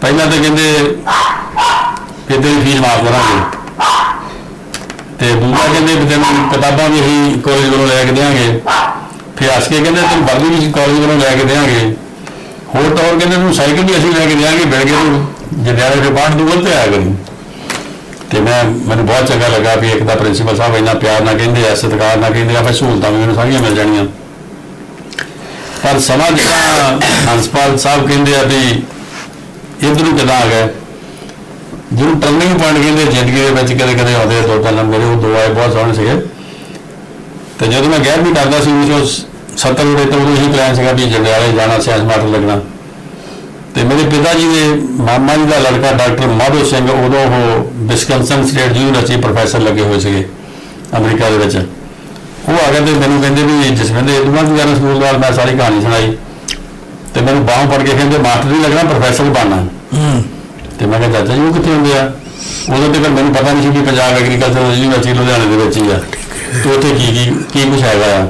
ਪਹਿਲਾਂ ਤਾਂ ਕਹਿੰਦੇ ਕਿ ਫੀਸ ਮਾਫ ਕਰਾਂਗੇ। ਤੇ ਦੂਜਾ ਕਹਿੰਦੇ ਵੀ ਤੈਨੂੰ ਕਿਤਾਬਾਂ ਵੀ ਅਸੀਂ ਕਾਲਜ ਵੱਲੋਂ ਲੈ ਕੇ ਦੇਵਾਂਗੇ ਫਿਰ ਹੱਸ ਕੇ ਕਹਿੰਦੇ ਤੈਨੂੰ ਵਰਦੀ ਵੀ ਅਸੀਂ ਕਾਲਜ ਵੱਲੋਂ ਲੈ ਕੇ ਦੇਵਾਂਗੇ ਹੋਰ ਤੌਰ ਕਹਿੰਦੇ ਤੈਨੂੰ ਸਾਈਕਲ ਵੀ ਅਸੀਂ ਲੈ ਕੇ ਦੇਵਾਂਗੇ ਮਿਲ ਕੇ ਤੂੰ ਜੰਡਿਆਲੇ ਦੇ ਬਾਹਰ ਦੂਰ ਤੇ ਆਇਆ ਕਰੀ। ਤੇ ਮੈਂ, ਮੈਨੂੰ ਬਹੁਤ ਚੰਗਾ ਲੱਗਾ ਵੀ ਇੱਕ ਤਾਂ ਪ੍ਰਿੰਸੀਪਲ ਸਾਹਿਬ ਇੰਨਾ ਪਿਆਰ ਨਾਲ ਕਹਿੰਦੇ ਆ, ਸਤਿਕਾਰ ਨਾਲ ਕਹਿੰਦੇ ਆ, ਫਿਰ ਸਹੂਲਤਾਂ ਵੀ ਮੈਨੂੰ ਸਾਰੀਆਂ ਮਿਲ ਜਾਣੀਆਂ। ਪਰ ਸਮਾਂ ਜਿਹੜਾ ਹੰਸਪਾਲ ਸਾਹਿਬ ਕਹਿੰਦੇ ਆ ਵੀ ਇੱਧਰ ਨੂੰ ਕਿੱਦਾਂ ਆ ਗਏ, ਜਿਹਨੂੰ ਟਰਨਿੰਗ ਪੁਆਇੰਟ ਕਹਿੰਦੇ, ਜ਼ਿੰਦਗੀ ਦੇ ਵਿੱਚ ਕਦੇ ਕਦੇ ਆਉਂਦੇ ਆ, ਦੋ ਤਿੰਨ ਮੇਰੇ ਉਹ ਦੋ ਆਏ, ਬਹੁਤ ਸੋਹਣੇ ਸੀਗੇ। ਤੇ ਜਦੋਂ ਮੈਂ 11ਵੀਂ ਕਰਦਾ ਸੀ 1970 ਦੇ ਤੋਂ ਉਦੋਂ ਹੀ ਪਲਾਨ ਸੀਗਾ ਵੀ ਜੰਡਿਆਲੇ ਜਾਣਾ ਸਾਇੰਸ ਮਾਸਟਰ ਲੱਗਣਾ। ਤੇ ਮੇਰੇ ਪਿਤਾ ਜੀ ਦੇ ਮਾਮਾ ਜੀ ਦਾ ਲੜਕਾ ਡਾਕਟਰ ਮਾਧੋ ਸਿੰਘ ਉਦੋਂ ਉਹ ਵਿਸਕਨਸਨ ਸਟੇਟ ਯੂਨੀਵਰਸਿਟੀ ਪ੍ਰੋਫੈਸਰ ਲੱਗੇ ਹੋਏ ਸੀਗੇ ਅਮਰੀਕਾ ਦੇ ਵਿੱਚ। ਉਹ ਆ ਗਏ ਤੇ ਮੈਨੂੰ ਕਹਿੰਦੇ ਵੀ ਜਸਵਿੰਦਰ ਇਦਵਾਂ ਦੀ ਜਾਣਾ ਸਕੂਲ ਦਾ ਮੈਂ ਸਾਰੀ ਕਹਾਣੀ ਸੁਣਾਈ। ਤੇ ਮੈਨੂੰ ਬਾਹੋਂ ਫੜ ਕੇ ਕਹਿੰਦੇ ਮਾਸਟਰ ਨਹੀਂ ਲੱਗਣਾ ਪ੍ਰੋਫੈਸਰ ਬਣਨਾ ਤੇ ਮੈਂ ਕਿਹਾ ਚਾਚਾ ਜੀ ਉਹ ਕਿੱਥੇ ਹੁੰਦੇ ਆ? ਉਦੋਂ ਤੇ ਫਿਰ ਮੈਨੂੰ ਪਤਾ ਨਹੀਂ ਸੀ ਕਿ ਪੰਜਾਬ ਐਗਰੀਕਲਚਰ ਯੂਨੀਵਰਸਿਟੀ ਲੁਧਿਆਣੇ ਦੇ ਵਿੱਚ ਹੀ ਆ। ਤੇ ਉੱਥੇ ਕੀ ਕੀ ਕੀ ਕੁਛ ਹੈਗਾ ਆ।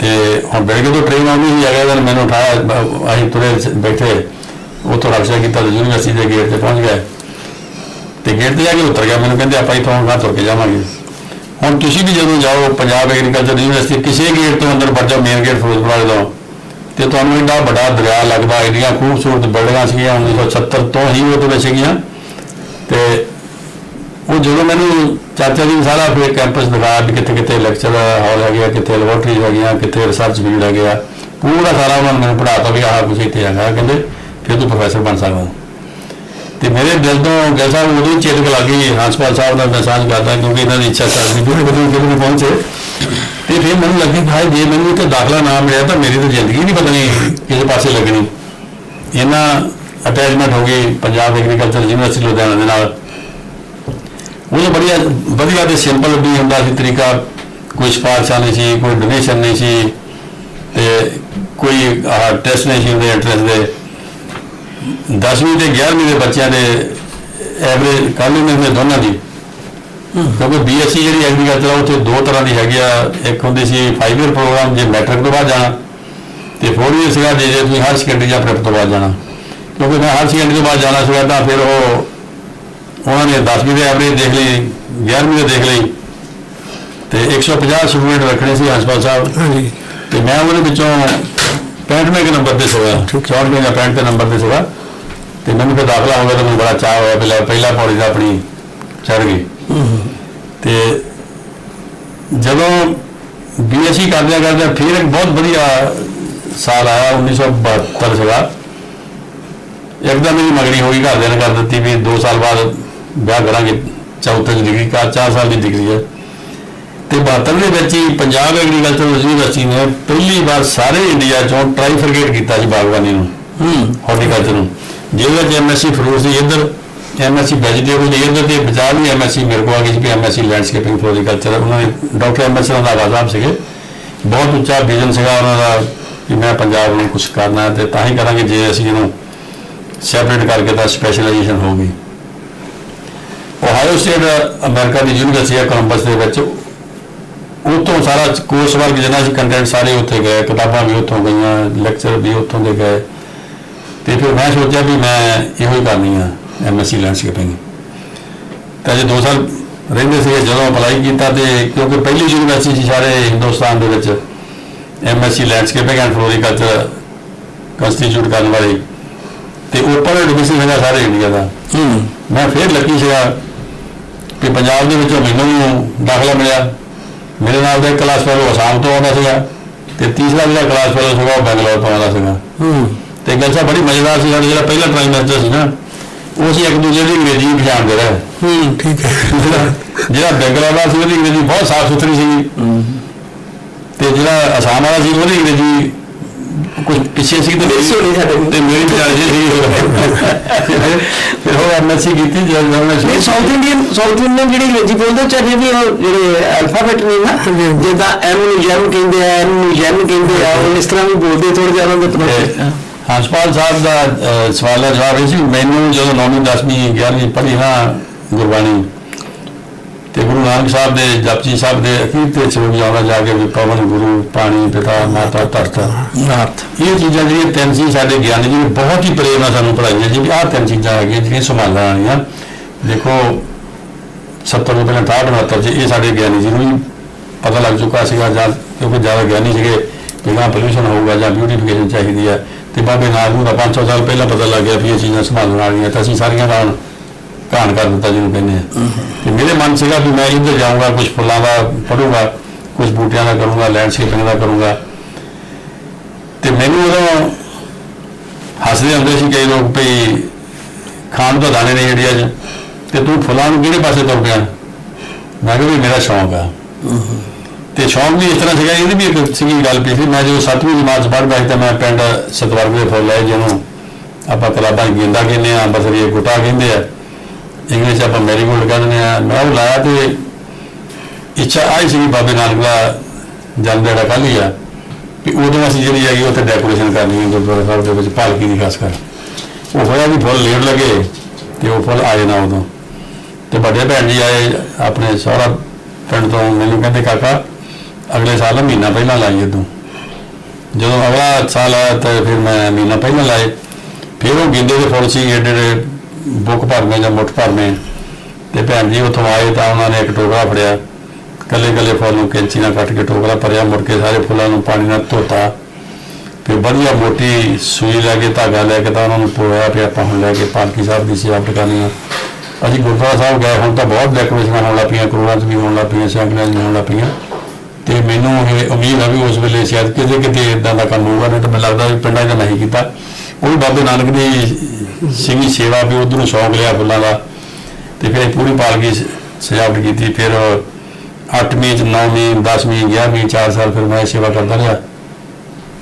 ਤੇ ਹੁਣ ਬੈਠ ਤੋਂ ਟ੍ਰੇਨ ਆਉਂਦੀ ਸੀ ਅਗਲੇ ਦਿਨ ਮੈਨੂੰ ਉਠਾਇਆ ਅਸੀਂ ਤੁਰੇ ਬੈਠੇ ਉੱਥੋਂ ਰਕਸ਼ਾ ਕੀਤਾ ਤੇ ਯੂਨੀਵਰਸਿਟੀ ਦੇ ਗੇਟ ਤੇ ਪਹੁੰਚ ਗਏ ਤੇ ਗੇਟ ਤੇ ਜਾ ਕੇ ਉਤਰ ਗਿਆ, ਮੈਨੂੰ ਕਹਿੰਦੇ ਆਪਾਂ ਇੱਥੋਂ ਗਾਂ ਤੁਰ ਕੇ ਜਾਵਾਂਗੇ। ਹੁਣ ਤੁਸੀਂ ਵੀ ਜਦੋਂ ਜਾਓ, ਪੰਜਾਬ ਐਗਰੀਕਲਚਰ ਯੂਨੀਵਰਸਿਟੀ ਕਿਸੇ ਗੇਟ ਤੋਂ ਅੰਦਰ ਵੜ ਜਾਓ ਮੇਨ ਗੇਟ ਫਿਰੋਜ਼ਪੁਰ ਵਾਲੇ ਤੋਂ। ਤੇ ਤੁਹਾਨੂੰ ਇੰਨਾ ਵੱਡਾ ਦਰਿਆ ਲੱਗਦਾ, ਇੰਨੀਆਂ ਖੂਬਸੂਰਤ ਬਿਲਡਿੰਗਾਂ ਸੀਗੀਆਂ 1976 ਤੋਂ ਹੀ ਉਹਦੇ ਵਿੱਚ ਸੀਗੀਆਂ। ਤੇ ਉਹ ਜਦੋਂ ਮੈਨੂੰ ਚਾਚਾ ਜੀ ਸਾਰਾ ਫਿਰ ਕੈਂਪਸ ਦਿਖਾਇਆ ਵੀ ਕਿੱਥੇ ਕਿੱਥੇ ਲੈਕਚਰ ਹਾਲ ਹੈਗੇ ਆ, ਕਿੱਥੇ ਲੈਬੋਰਟਰੀਜ਼ ਹੈਗੀਆਂ, ਕਿੱਥੇ ਰਿਸਰਚ ਫੀਲਡ ਹੈਗੇ ਆ। ਪੂਰਾ ਸਾਰਾ ਉਹਨਾਂ ਨੇ ਮੈਨੂੰ ਪੜਾਤਾ ਵੀ ਆਹ ਕੁਝ ਇੱਥੇ ਹੈਗਾ, ਕਹਿੰਦੇ ਫਿਰ ਤੂੰ ਪ੍ਰੋਫੈਸਰ ਬਣ ਸਕਦਾ। ਤੇ ਮੇਰੇ ਦਿਲ ਤੋਂ ਗੈਸਾ ਉਦੋਂ ਹੀ ਚੇਤਕ ਲੱਗ ਗਈ, ਹੰਸਪਾਲ ਸਾਹਿਬ ਦਾ ਮੈਂ ਸਾਂਝ ਕਰਦਾ ਕਿਉਂਕਿ ਇਹਨਾਂ ਦੀ ਇੱਛਾ ਸੀ ਵੀ ਉਹ ਕਿਤੇ ਕਿਤੇ ਪਹੁੰਚੇ। ਤੇ ਫਿਰ ਮੈਨੂੰ ਲੱਗੀ ਕਿ ਜੇ ਮੈਨੂੰ ਇੱਥੇ ਦਾਖਲਾ ਨਾ ਮਿਲਿਆ ਤਾਂ ਮੇਰੀ ਤਾਂ ਜ਼ਿੰਦਗੀ ਨਹੀਂ ਬਦਲਣੀ, ਕਿਸੇ ਪਾਸੇ ਲੱਗਣੀ। ਇਹਨਾਂ ਅਟੈਚਮੈਂਟ ਹੋ ਗਈ ਪੰਜਾਬ ਐਗਰੀਕਲਚਰ ਯੂਨੀਵਰਸਿਟੀ ਲੁਧਿਆਣਾ ਦੇ ਨਾਲ। ਉਹ ਬੜੀਆ ਵਧੀਆ ਤੇ ਸਿੰਪਲ ਵੀ ਹੁੰਦਾ ਸੀ ਤਰੀਕਾ ਕੋਈ ਸਿਫਾਰਸ਼ਾਂ ਨਹੀਂ ਸੀ ਕੋਈ ਡੋਨੇਸ਼ਨ ਨਹੀਂ ਸੀ ਤੇ ਕੋਈ ਟੈਸਟ ਨਹੀਂ ਸੀ ਉਹਦੇ ਐਂਟਰੈਂਸ ਦੇ। 10ਵੀਂ ਤੇ 11ਵੀਂ ਦੇ ਬੱਚਿਆਂ ਦੇ ਐਵਰੇਜ ਕਾਲੀ ਨੇ ਦੋਨਾਂ ਦੀ। ਕਿਉਂਕਿ ਬੀਐਸਸੀ ਜਿਹੜੀ ਐਗਰੀਕਲਚਰ ਆ ਉੱਥੇ ਦੋ ਤਰ੍ਹਾਂ ਦੀ ਹੈਗੀ ਆ। ਇੱਕ ਹੁੰਦੀ ਸੀ 5 ਇਅਰ ਪ੍ਰੋਗਰਾਮ ਜੇ ਮੈਟ੍ਰਿਕ ਤੋਂ ਬਾਅਦ ਜਾਣਾ ਤੇ 4 ਇਅਰ ਸੀਗਾ ਜੇ ਜੇ ਤੁਸੀਂ ਹਾਇਰ ਸੈਕੰਡਰੀ ਜਾਂ ਪ੍ਰੈਪ ਤੋਂ ਬਾਅਦ ਜਾਣਾ। ਕਿਉਂਕਿ ਮੈਂ ਹਾਇਰ ਸੈਕੰਡਰੀ ਤੋਂ ਬਾਅਦ ਜਾਣਾ ਸੀਗਾ ਤਾਂ ਫਿਰ ਉਹ ਉਹਨਾਂ ਨੇ 10ਵੀਂ ਦੇ ਐਵਰੇਜ ਦੇਖ ਲਈ 11ਵੀਂ ਦੇ ਦੇਖ ਲਈ ਤੇ 150 ਸਟੂਡੈਂਟ ਰੱਖਣੇ ਸੀ ਹਸਪਤਾਲ ਸਾਹਿਬ। ਹਾਂਜੀ। ਤੇ ਮੈਂ ਉਹਦੇ ਵਿੱਚੋਂ 65ਵੇਂ ਕੁ ਨੰਬਰ ਤੇ ਸੀਗਾ 64ਵੇਂ ਜਾਂ 65 ਤੇ ਨੰਬਰ ਤੇ ਸੀਗਾ। ਤੇ ਮੈਨੂੰ ਫਿਰ ਦਾਖਲਾ ਹੋ ਗਿਆ ਤਾਂ ਮੈਨੂੰ ਬੜਾ ਚਾਹ ਹੋਇਆ ਪਹਿਲਾਂ ਪਹਿਲਾ ਪੌੜੀ ਦਾ ਆਪਣੀ ਚੜ ਗਈ। ਤੇ ਜਦੋਂ ਬੀਐਸਸੀ ਕਰਦਿਆਂ ਕਰਦਿਆਂ ਫਿਰ ਇੱਕ ਬਹੁਤ ਵਧੀਆ ਸਾਲ ਆਇਆ 1972 ਸੀਗਾ। ਇੱਕਦਮ ਮੇਰੀ ਮਗਣੀ ਹੋ ਗਈ ਘਰਦਿਆਂ ਨੇ ਕਰ ਦਿੱਤੀ ਵੀ 2 ਸਾਲ ਬਾਅਦ ਵਿਆਹ ਕਰਾਂਗੇ ਚੌਥੇ ਦੀ ਡਿਗਰੀ ਕਰ 4 ਸਾਲ ਦੀ ਡਿਗਰੀ ਹੈ। ਤੇ 72 ਦੇ ਵਿੱਚ ਹੀ ਪੰਜਾਬ ਐਗਰੀਕਲਚਰ ਯੂਨੀਵਰਸਿਟੀ ਨੇ ਪਹਿਲੀ ਵਾਰ ਸਾਰੇ ਇੰਡੀਆ ਚੋਂ ਟ੍ਰਾਈਫਰਗੇਟ ਕੀਤਾ ਸੀ ਬਾਗਬਾਨੀ ਨੂੰ ਹੂੰ। ਹਾਰਟੀਕਲਚਰ ਨੂੰ। ਜਿਹਦੇ ਵਿੱਚ ਐਮਐਸਸੀ ਫਰੂਟ ਸੀ ਇੱਧਰ ਐਮਐਸਸੀ ਵੈਜੀਟੇਬਲ ਸੀ ਇੱਧਰ ਤੇ ਬਚਾਅ ਵੀ ਐਮਐਸਸੀ ਮੇਰੇ ਕੋਲ ਆ ਗਈ ਸੀ ਕਿ ਐਮਐਸਸੀ ਲੈਂਡਸਕੇਪਿੰਗ ਫਲੋਰੀਕਲਚਰ ਉਹਨਾਂ ਨੇ ਡਾਕਟਰ ਐਮਐਸ ਰੰਧਾਵਾ ਸਾਹਿਬ ਸੀਗੇ। ਬਹੁਤ ਉੱਚਾ ਵਿਜ਼ਨ ਸੀਗਾ ਉਹਨਾਂ ਦਾ ਕਿ ਮੈਂ ਪੰਜਾਬ ਨੂੰ ਕੁਝ ਕਰਨਾ ਹੈ ਤੇ ਤਾਂ ਹੀ ਕਰਾਂਗੇ ਜੇ ਅਸੀਂ ਇਹਨੂੰ ਸੈਪਰੇਟ ਕਰਕੇ ਤਾਂ ਸਪੈਸ਼ਲਾਈਜੇਸ਼ਨ ਹੋਊਗੀ ਓਹਾਇਓ ਸਟੇਟ ਅਮਰੀਕਾ ਦੀ ਯੂਨੀਵਰਸਿਟੀ ਹੈ ਕੋਲੰਬਸ ਦੇ ਵਿੱਚ ਉੱਥੋਂ ਸਾਰਾ ਕੋਰਸ ਵਰਕ ਜਿੰਨਾ ਸੀ ਕੰਟੈਂਟ ਸਾਰੇ ਉੱਥੇ ਗਏ ਕਿਤਾਬਾਂ ਵੀ ਉੱਥੋਂ ਗਈਆਂ ਲੈਕਚਰ ਵੀ ਉੱਥੋਂ ਦੇ ਗਏ। ਤੇ ਫਿਰ ਮੈਂ ਸੋਚਿਆ ਵੀ ਮੈਂ ਇਹੋ ਹੀ ਕਰਨੀ ਆ ਐਮਐਸਸੀ ਲੈਂਡਸਕੇਪਿੰਗ ਤਾਂ ਜੇ 2 ਸਾਲ ਰਹਿੰਦੇ ਸੀਗੇ ਜਦੋਂ ਅਪਲਾਈ ਕੀਤਾ ਤੇ ਕਿਉਂਕਿ ਪਹਿਲੀ ਯੂਨੀਵਰਸਿਟੀ ਸੀ ਸਾਰੇ ਹਿੰਦੁਸਤਾਨ ਦੇ ਵਿੱਚ MSc landscaping and floriculture constitute ਕਰਨ ਵਾਲੀ। ਤੇ ਓਪਨ ਐਡਮਿਸ਼ਨ ਹੈਗਾ ਸਾਰੇ ਇੰਡੀਆ ਦਾ। ਮੈਂ ਫਿਰ ਲੱਕੀ ਸੀਗਾ ਕਿ ਪੰਜਾਬ ਦੇ ਵਿੱਚੋਂ ਮੈਨੂੰ ਦਾਖਲਾ ਮਿਲਿਆ। ਮੇਰੇ ਨਾਲ ਦਾ ਇੱਕ ਕਲਾਸ ਫੈਲੋ ਅਸਾਮ ਤੋਂ ਆਉਂਦਾ ਸੀਗਾ ਤੇ ਤੀਸਰਾ ਜਿਹੜਾ ਕਲਾਸ ਫੈਲੋ ਸੀਗਾ ਉਹ ਬੈਂਗਲੌਰ ਤੋਂ ਆਉਂਦਾ ਸੀਗਾ। ਹੂੰ। ਤੇ ਗੱਲ ਸਾ ਬੜੀ ਮਜ਼ੇਦਾਰ ਸੀ ਸਾਡਾ ਜਿਹੜਾ ਪਹਿਲਾ ਟ੍ਰਾਈਮੈਸਟਰ ਸੀ ਨਾ ਉਹ ਸੀ ਇੱਕ ਦੂਜੇ ਦੀ ਅੰਗਰੇਜ਼ੀ ਪਛਾਣਦੇ ਰਹੇ। ਹੂੰ ਠੀਕ ਹੈ। ਜਿਹੜਾ ਜਿਹੜਾ ਬੈਂਗਲੌਰ ਦਾ ਸੀ ਉਹਦੀ ਅੰਗਰੇਜ਼ੀ ਬਹੁਤ ਸਾਫ਼ ਸੁਥਰੀ ਸੀ ਤੇ ਜਿਹੜਾ ਅਸਾਮ ਵਾਲਾ ਸੀ ਉਹਦੀ ਅੰਗਰੇਜ਼ੀ ਕੁਝ ਪਿੱਛੇ ਸੀ ਤੇ ਮਿਕਸ ਹੋਣੀ ਸਾਡੇ। ਤੇ ਮੇਰੀ ਵਿਚਾਰ ਜੀ ਸੀ ਫਿਰ ਉਹ ਐਮਐਸਸੀ ਕੀਤੀ ਜਦ ਮੈਂ ਨਹੀਂ ਸਾਊਥ ਇੰਡੀਅਨ ਸਾਊਥ ਇੰਡੀਅਨ ਜਿਹੜੀ ਅੰਗਰੇਜ਼ੀ ਬੋਲਦੇ ਚਾਹੇ ਵੀ ਉਹ ਜਿਹੜੇ ਅਲਫਾਬੈਟ ਨੇ ਨਾ ਜਿੱਦਾਂ ਐਮ ਨੂੰ ਜੈਮ ਕਹਿੰਦੇ ਆ ਐਨ ਨੂੰ ਜੈਨ ਕਹਿੰਦੇ ਆ ਉਹ ਇਸ ਤਰ੍ਹਾਂ ਵੀ ਬੋਲਦੇ ਥੋੜੇ ਜ਼ਿਆਦਾ ਦੇ ਤੇ ਹੰਸਪਾਲ ਸਾਹਿਬ ਦਾ ਸਵਾਲ ਦਾ ਜਵਾਬ ਸੀ ਮੈਨੂੰ ਜਦੋਂ 9ਵੀਂ 10ਵੀਂ 11ਵੀਂ ਪੜ੍ਹੀ ਨਾ ਗੁਰਬਾਣੀ ਤੇ ਗੁਰੂ ਨਾਨਕ ਸਾਹਿਬ ਦੇ ਜਪਜੀ ਸਾਹਿਬ ਦੇ ਅਖੀਰ ਤੇ ਸਰੂਪ ਜਾਣਾ ਜਾ ਕੇ ਵੀ ਪਵਨ ਗੁਰੂ ਪਾਣੀ ਪਿਤਾ ਮਾਤਾ ਧਰਤ। ਨਾਥ ਇਹ ਚੀਜ਼ਾਂ ਜਿਹੜੀਆਂ ਤਿੰਨ ਸੀ ਸਾਡੇ ਗਿਆਨੀ ਜੀ ਬਹੁਤ ਹੀ ਪ੍ਰੇਰਨਾ ਸਾਨੂੰ ਪੜਾਈਆਂ ਜੀ ਵੀ ਆਹ ਤਿੰਨ ਚੀਜ਼ਾਂ ਹੈਗੀਆਂ ਜਿਹੜੀਆਂ ਸੰਭਾਲਣ ਵਾਲੀਆਂ। ਦੇਖੋ 70 ਤੋਂ ਪਹਿਲਾਂ 68 69 ਚ ਇਹ ਸਾਡੇ ਗਿਆਨੀ ਜੀ ਨੂੰ ਵੀ ਪਤਾ ਲੱਗ ਚੁੱਕਾ ਸੀਗਾ ਜਾਂ ਕਿਉਂਕਿ ਜ਼ਿਆਦਾ ਗਿਆਨੀ ਸੀਗੇ ਪਹਿਲਾਂ ਪੋਲੂਸ਼ਨ ਹੋਊਗਾ ਜਾਂ ਬਿਊਟੀਫਿਕੇਸ਼ਨ ਚਾਹੀਦੀ ਹੈ। ਤੇ ਬਾਬੇ ਨਾਨਕ ਨੂੰ ਤਾਂ 500 ਸਾਲ ਪਹਿਲਾਂ ਪਤਾ ਲੱਗ ਗਿਆ ਵੀ ਇਹ ਚੀਜ਼ਾਂ ਸੰਭਾਲਣ ਵਾਲੀਆਂ ਤਾਂ ਅਸੀਂ ਸਾਰੀਆਂ ਨਾਲ ਕਾਣ ਕਰ ਦਿੱਤਾ ਜਿਹਨੂੰ ਕਹਿੰਦੇ ਆ। ਤੇ ਮੇਰੇ ਮਨ ਸੀਗਾ ਵੀ ਮੈਂ ਇੱਧਰ ਜਾਊਂਗਾ ਕੁਝ ਫੁੱਲਾਂ ਦਾ ਪੜੂੰਗਾ ਕੁਝ ਬੂਟਿਆਂ ਦਾ ਕਰੂੰਗਾ ਲੈਂਡਸਕੇਪਿੰਗ ਦਾ ਕਰੂੰਗਾ। ਤੇ ਮੈਨੂੰ ਉਦੋਂ ਹੱਸਦੇ ਹੁੰਦੇ ਸੀ ਕਈ ਲੋਕ ਵੀ ਖਾਣ ਤੋਂ ਦਾਣੇ ਨੇ ਇੰਡੀਆ 'ਚ, ਤੇ ਤੂੰ ਫੁੱਲਾਂ ਨੂੰ ਕਿਹੜੇ ਪਾਸੇ ਤੁਰ ਗਿਆ ਮੈਂ ਕਿਹਾ ਵੀ ਮੇਰਾ ਸ਼ੌਂਕ ਆ। ਤੇ ਸ਼ੌਂਕ ਵੀ ਇਸ ਤਰ੍ਹਾਂ ਸੀਗਾ ਇਹਦੀ ਵੀ ਇੱਕ ਸੀਗੀ ਗੱਲ ਪਈ ਸੀ, ਮੈਂ ਜਦੋਂ 7ਵੀਂ ਜਮਾਤ 'ਚ ਪੜ੍ਹਦਾ ਸੀ ਤਾਂ ਮੈਂ ਪਿੰਡ ਸਤਵਰਗ ਦੇ ਫੁੱਲ ਹੈ ਜਿਹਨੂੰ ਆਪਾਂ ਕਲਾਬਾਂ 'ਚ ਗੇਂਦਾ ਕਹਿੰਦੇ ਆ ਬਸਰੀਏ ਗੁਟਾ ਕਹਿੰਦੇ ਆ। ਇੰਗਲਿਸ਼ 'ਚ ਆਪਾਂ ਮੈਰੀਗੋਲਡ ਕਹਿੰਦੇ ਆ ਮੈਂ ਉਹ ਲਾਇਆ ਤੇ ਇੱਛਾ ਆਈ ਸੀ ਬਾਬੇ ਨਾਨਕ ਦਾ ਜਨਮ ਦਿਹਾੜਾ ਕੱਲ੍ਹ ਹੀ ਆ, ਵੀ ਉਦੋਂ ਅਸੀਂ ਜਿਹੜੀ ਹੈਗੀ ਉੱਥੇ ਡੈਕੋਰੇਸ਼ਨ ਕਰਨੀ ਹੈ ਗੁਰਦੁਆਰਾ ਸਾਹਿਬ ਦੇ ਵਿੱਚ, ਪਾਲਕੀ ਦੀ ਖਾਸ ਕਰ। ਉਹ ਹੋਇਆ ਵੀ ਫੁੱਲ ਲੇਟ ਲੱਗੇ ਤੇ ਉਹ ਫੁੱਲ ਆਏ ਨਾ ਉਦੋਂ। ਤੇ ਵੱਡੇ ਭੈਣ ਜੀ ਆਏ, ਆਪਣੇ ਸਹੁਰਾ ਪਿੰਡ ਤੋਂ ਮੈਨੂੰ ਕਹਿੰਦੇ, ਕਾਕਾ, ਅਗਲੇ ਸਾਲ ਮਹੀਨਾ ਪਹਿਲਾਂ ਲਾਈਏ ਤੂੰ। ਜਦੋਂ ਅਗਲਾ ਸਾਲ ਆਇਆ ਤਾਂ ਫਿਰ ਮੈਂ ਮਹੀਨਾ ਪਹਿਲਾਂ ਲਾਏ। ਫਿਰ ਉਹ ਗਿੰਦੇ ਦੇ ਫੁੱਲ ਸੀ, ਏਡੇ ਏਡੇ ਬੁੱਕ ਭਰਵੇਂ ਜਾਂ ਮੁੱਠ ਭਰਵੇਂ ਤੇ ਭੈਣ ਜੀ ਉੱਥੋਂ ਆਏ ਤਾਂ ਉਹਨਾਂ ਨੇ ਇੱਕ ਟੋਕਰਾ ਫੜਿਆ। ਕੱਲੇ ਕੱਲੇ ਫੁੱਲ ਨੂੰ ਕੈਂਚੀ ਨਾਲ ਕੱਟ ਕੇ ਟੋਕਰਾ ਭਰਿਆ, ਮੁੜ ਕੇ ਸਾਰੇ ਫੁੱਲਾਂ ਨੂੰ ਪਾਣੀ ਨਾਲ ਧੋਤਾ। ਫਿਰ ਵਧੀਆ ਮੋਟੀ ਸੂਈ ਲੈ ਕੇ, ਧਾਗਾ ਲੈ ਕੇ ਤਾਂ ਉਹਨਾਂ ਨੂੰ ਪੋਇਆ ਫਿਰ ਆਪਾਂ ਹੁਣ ਲੈ ਕੇ ਪਾਲਕੀ ਸਾਹਿਬ ਦੀ ਸਜਾਵਟ ਕਰਨੀ ਆ। ਅਸੀਂ ਗੁਰਦੁਆਰਾ ਸਾਹਿਬ ਗਏ, ਹੁਣ ਤਾਂ ਬਹੁਤ ਡੈਕੋਰੇਸ਼ਨਾਂ ਹੋਣ ਲੱਗ ਪਈਆਂ, ਕਰੋੜਾਂ 'ਚ ਵੀ ਹੋਣ ਲੱਗ ਪਈਆਂ ਸੈਂਕੜਿਆਂ 'ਚ ਵੀ ਹੋਣ ਲੱਗ ਪਈਆਂ। ਤੇ ਮੈਨੂੰ ਇਹ ਉਮੀਦ ਆ ਵੀ ਉਸ ਵੇਲੇ ਸ਼ਾਇਦ ਕਿਤੇ ਕਿਤੇ ਇਦਾਂ ਦਾ ਕੰਮ ਹੋਊਗਾ, ਨਹੀਂ ਤਾਂ ਮੈਨੂੰ ਲੱਗਦਾ ਵੀ ਪਿੰਡਾਂ 'ਚ ਨਹੀਂ ਕੀਤਾ। ਉਹ ਵੀ ਬਾਬੇ ਨਾਨਕ ਦੀ ਸਿੰਘੀ ਸੇਵਾ ਵੀ ਉਧਰੋਂ ਸ਼ੌਕ ਲਿਆ ਫੁੱਲਾਂ ਦਾ। ਤੇ ਫਿਰ ਇਹ ਪੂਰੀ ਪਾਲਕੀ ਸ- ਸਜਾਵਟ ਕੀਤੀ। ਫਿਰ 8ਵੀਂ ਚ 9ਵੀਂ 10ਵੀਂ 11ਵੀਂ 4 ਸਾਲ ਫਿਰ ਮੈਂ ਸੇਵਾ ਕਰਦਾ ਰਿਹਾ।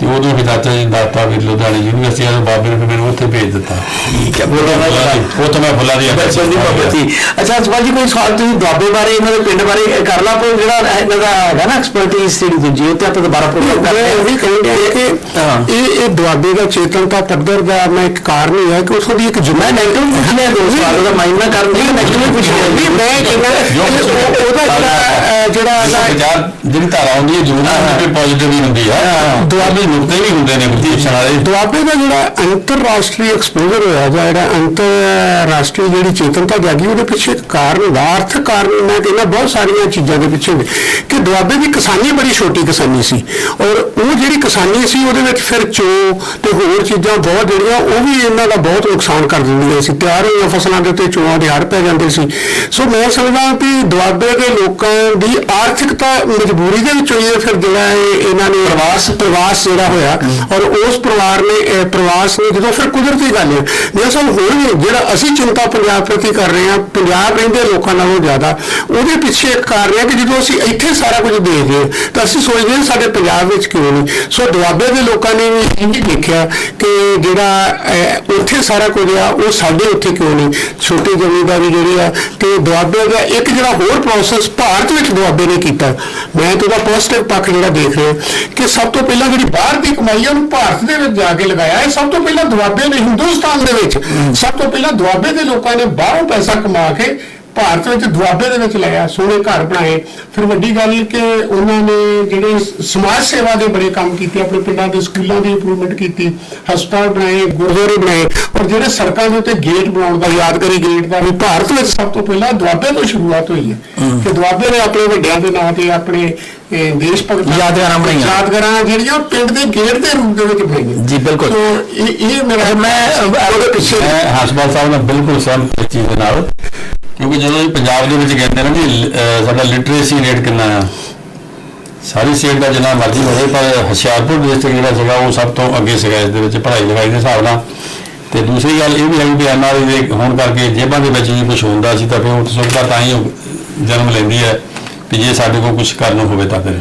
ਉਦੋਂ ਵੀ ਦਾਤਾ ਜੀ ਦਾਤਾ ਵੀ ਲੁਧਿਆਣਾ ਯੂਨੀਵਰਸਿਟੀ ਵਾਲੇ ਬਾਬੇ ਨੇ ਮੈਨੂੰ ਉੱਥੇ ਭੇਜ ਦਿੱਤਾ। ਠੀਕ ਹੈ ਉਹ ਤਾਂ ਮੈਂ ਫੁੱਲਾਂ ਦੀ ਬਚਪਨ ਦੀ ਮੁਹੱਬਤ ਸੀ। ਅੱਛਾ ਸਵਾਲ ਜੀ ਕੋਈ ਸਵਾਲ ਤੁਸੀਂ ਦੁਆਬੇ ਬਾਰੇ ਇਹਨਾਂ ਦੇ ਪਿੰਡ ਬਾਰੇ ਕਰ ਲਾ ਪਰ ਜਿਹੜਾ ਇਹਨਾਂ ਦਾ ਹੈਗਾ ਨਾ ਐਕਸਪਰਟਿਜ਼ ਜਿਹੜੀ ਦੂਜੀ ਉਹ ਤੇ ਆਪਾਂ ਦੁਬਾਰਾ ਪ੍ਰੋਗਰਾਮ ਕਰਦੇ ਮੈਂ ਉਹੀ ਕਹਿੰਦਾ ਕਿ ਹਾਂ। ਇਹ ਇਹ ਦੁਆਬੇ ਦਾ ਚੇਤਨਤਾ ਪੱਧਰ ਦਾ ਮੈਂ ਇੱਕ ਕਾਰਨ ਹੀ ਹੈ ਕਿ ਉਥੋਂ ਦੀ ਇੱਕ ਜੁਮਾ ਨੈਗੇਟਿਵ ਪੁੱਛ ਲਿਆ ਦੋ ਸਵਾਲ ਉਹਦਾ ਮਾਈਂਡ ਨਾ ਕਰਨ ਦੀ ਨੈਗੇਟਿਵ ਪੁੱਛ ਲਿਆ ਨਹੀਂ ਮੈਂ ਕਹਿੰਦਾ ਕਿ ਉਹ- ਉਹਦਾ ਜਿਹੜਾ ਜਿਹੜਾ ਜਿਹੜੀ ਧਾਰਾ ਆਉਂਦੀ ਹੈ ਜ਼ਰੂਰ ਤੇ ਪੋਜ਼ਿਟਿਵ ਹੀ ਹੁੰਦੀ ਹੈ। ਦੁਆਬੇ ਨੁਕਤੇ ਵੀ ਹੁੰਦੇ ਨੇ ਗੁਰਦੀਪ ਵਾਲੇ ਦੁਆਬੇ ਦਾ ਜਿਹੜਾ ਅੰਤਰਰਾਸ਼ਟਰੀ ਐਕਸਪੋਜ਼ਰ ਹੋਇਆ ਜਾਂ ਜਿਹੜਾ ਅੰਤਰਰਾਸ਼ਟਰੀ ਜਿਹੜੀ ਚੇਤਨਤਾ ਜਾਗੀ ਉਹਦੇ ਪਿੱਛੇ ਇੱਕ ਕਾਰਨ ਹੁੰਦਾ ਆਰਥਿਕ ਕਾਰਨ ਮੈਂ ਕਹਿੰਦਾ ਬਹੁਤ ਸਾਰੀਆਂ ਚੀਜ਼ਾਂ ਦੇ ਪਿੱਛੇ ਨੇ ਕਿ ਦੁਆਬੇ ਦੀ ਕਿਸਾਨੀ ਬੜੀ ਛੋਟੀ ਕਿਸਾਨੀ ਸੀ ਔਰ ਉਹ ਜਿਹੜੀ ਕਿਸਾਨੀ ਸੀ ਉਹਦੇ ਵਿੱਚ ਫਿਰ ਚੋ ਤੇ ਹੋਰ ਚੀਜ਼ਾਂ ਬਹੁਤ ਜਿਹੜੀਆਂ ਉਹ ਵੀ ਇਹਨਾਂ ਦਾ ਬਹੁਤ ਨੁਕਸਾਨ ਕਰ ਦਿੰਦੀਆਂ ਸੀ। ਤਿਆਰ ਹੋਈਆਂ ਫਸਲਾਂ ਦੇ ਉੱਤੇ ਚੋਆਂ ਦੇ ਹੜ ਪੈ ਜਾਂਦੇ ਸੀ। ਸੋ ਮੈਂ ਸਮਝਦਾ ਵੀ ਦੁਆਬੇ ਦੇ ਲੋਕਾਂ ਦੀ ਆਰਥਿਕਤਾ ਮਜਬੂਰੀ ਦੇ ਵਿੱਚ ਹੋਈ ਹੈ ਫਿਰ ਜਿਹੜਾ ਇਹ ਇਹਨਾਂ ਨੇ ਪ੍ਰਵਾਸ ਪ੍ਰਵਾਸ ਜਿਹੜਾ ਹੋਇਆ ਔਰ ਉਸ ਪਰਿਵਾਰ ਨੇ ਇਹ ਪ੍ਰਵਾਸ ਨੇ ਜਦੋਂ ਫਿਰ ਕੁਦਰਤੀ ਗੱਲ ਹੈ, ਜੇ ਸਾਨੂੰ ਹੋਰ ਵੀ, ਜਿਹੜਾ ਅਸੀਂ ਚਿੰਤਾ ਪੰਜਾਬ ਪ੍ਰਤੀ ਕਰ ਰਹੇ ਹਾਂ, ਪੰਜਾਬ ਰਹਿੰਦੇ ਲੋਕਾਂ ਨਾਲੋਂ ਜ਼ਿਆਦਾ, ਉਹਦੇ ਪਿੱਛੇ ਇੱਕ ਕਾਰਨ ਹੈ ਕਿ ਜਦੋਂ ਅਸੀਂ ਇੱਥੇ ਸਾਰਾ ਕੁਝ ਦੇਖਦੇ ਹਾਂ, ਤਾਂ ਅਸੀਂ ਸੋਚਦੇ ਹਾਂ ਸਾਡੇ ਪੰਜਾਬ ਵਿੱਚ ਕਿਉਂ ਨਹੀਂ। ਸੋ ਦੁਆਬੇ ਦੇ ਲੋਕਾਂ ਨੇ ਵੀ ਇੰਝ ਦੇਖਿਆ ਕਿ ਜਿਹੜਾ ਉੱਥੇ ਸਾਰਾ ਕੁਝ ਆ, ਉਹ ਸਾਡੇ ਉੱਥੇ ਕਿਉਂ ਨਹੀਂ। ਛੋਟੀ ਜ਼ਮੀਨਦਾਰੀ ਜਿਹੜੀ ਆ, ਤੇ ਦੁਆਬੇ ਦਾ ਇੱਕ ਜਿਹੜਾ ਹੋਰ ਪ੍ਰੋਸੈਸ ਭਾਰਤ ਵਿੱਚ ਦੁਆਬੇ ਨੇ ਕੀਤਾ। ਮੈਂ ਤਾਂ ਉਹਦਾ ਪੋਜ਼ਿਟਿਵ ਪੱਖ ਜਿਹੜਾ ਦੇਖ ਰਿਹਾ ਕਿ ਸਭ ਤੋਂ ਪਹਿਲਾਂ ਜਿਹੜੀ ਬਾਹਰ ਦੀ ਕਮਾਈ ਉਹਨੂੰ ਭਾਰਤ ਦੇ ਵਿੱਚ ਜਾ ਕੇ ਲਗਾਇਆ। ਇਹ ਸਭ ਤੋਂ ਪਹਿਲਾਂ ਦੁਆਬੇ ਨੇ ਹਿੰਦੁਸਤਾਨ ਦੇ ਵਿੱਚ ਸਭ ਤੋਂ ਪਹਿਲਾਂ ਦੁਆਬੇ ਦੇ ਲੋਕਾਂ ਨੇ ਬਾਹਰੋਂ ਪੈਸਾ ਕਮਾ ਕੇ ਭਾਰਤ ਵਿੱਚ ਦੁਆਬੇ ਦੇ ਵਿੱਚ ਲਾਇਆ ਸੋਹਣੇ ਘਰ ਬਣਾਏ। ਫਿਰ ਵੱਡੀ ਗੱਲ ਕਿ ਉਹਨਾਂ ਨੇ ਜਿਹੜੇ ਸਮਾਜ ਸੇਵਾ ਦੇ ਬੜੇ ਕੰਮ ਕੀਤੇ ਆਪਣੇ ਪਿੰਡਾਂ ਦੇ ਸਕੂਲਾਂ ਦੀ ਇੰਪਰੂਵਮੈਂਟ ਕੀਤੀ ਹਸਪਤਾਲ ਬਣਾਏ ਗੁਰਦੁਆਰੇ ਬਣਾਏ। ਔਰ ਜਿਹੜੇ ਸੜਕਾਂ ਦੇ ਉੱਤੇ ਗੇਟ ਬਣਾਉਣ ਦਾ ਯਾਦਗਾਰੀ ਗੇਟ ਦਾ ਵੀ ਭਾਰਤ ਵਿੱਚ ਸਭ ਤੋਂ ਪਹਿਲਾਂ ਦੁਆਬੇ ਤੋਂ ਸ਼ੁਰੂਆਤ ਹੋਈ ਹੈ। ਕਿ ਦੁਆਬੇ ਨੇ ਆਪਣੇ ਵੱਡਿਆਂ ਦੇ ਨਾਂ ਤੇ ਆਪਣੇ ਇਹ, ਦੇਸ਼ ਭਗਤ ਯਾਦਗਾਰਾਂ ਬਣਾਈਆਂ। ਯਾਦਗਾਰਾਂ ਜਿਹੜੀਆਂ ਪਿੰਡ ਦੇ ਗੇਟ ਦੇ ਰੂਪ ਦੇ ਵਿੱਚ ਬਣਾਈਆਂ ਜੀ, ਬਿਲਕੁਲ। ਇਹ ਇਹ ਮੇਰਾ ਮੈਂ, ਹਸਪਤਾਲ ਸਾਹਿਬ ਨਾਲ ਬਿਲਕੁਲ ਸਹਿਮਤ ਇਸ ਚੀਜ਼ ਦੇ ਨਾਲ ਕਿਉਂਕਿ ਜਦੋਂ ਵੀ ਪੰਜਾਬ ਦੇ ਵਿੱਚ ਕਹਿੰਦੇ ਨੇ ਵੀ ਸਾਡਾ ਲਿਟਰੇਸੀ ਰੇਟ ਕਿੰਨਾ ਆ ਸਾਰੀ ਸਟੇਟ ਦਾ ਜਿੰਨਾ ਮਰਜ਼ੀ ਹੋਵੇ ਪਰ ਹੁਸ਼ਿਆਰਪੁਰ ਡਿਸਟ੍ਰਿਕਟ ਜਿਹੜਾ ਸੀਗਾ ਉਹ ਸਭ ਤੋਂ ਅੱਗੇ ਸੀਗਾ ਇਸ ਦੇ ਵਿੱਚ ਪੜ੍ਹਾਈ ਲਿਖਾਈ ਦੇ ਹਿਸਾਬ ਨਾਲ ਤੇ ਦੂਸਰੀ ਗੱਲ ਇਹ ਵੀ ਹੈ ਵੀ ਐਨਆਰਆਈ ਦੇ ਹੋਣ ਕਰਕੇ ਜੇਬਾਂ ਦੇ ਵਿੱਚ ਵੀ ਕੁਝ ਹੁੰਦਾ ਸੀ ਤਾਂ ਫਿਰ ਉਹ ਸੁਵਿਧਾ ਤਾਂ ਹੀ ਜਨਮ ਲੈਂਦੀ ਹੈ ਕਿ ਜੇ ਸਾਡੇ ਕੋਲ ਕੁਝ ਕਰਨ ਹੋਵੇ ਤਾਂ ਫਿਰ।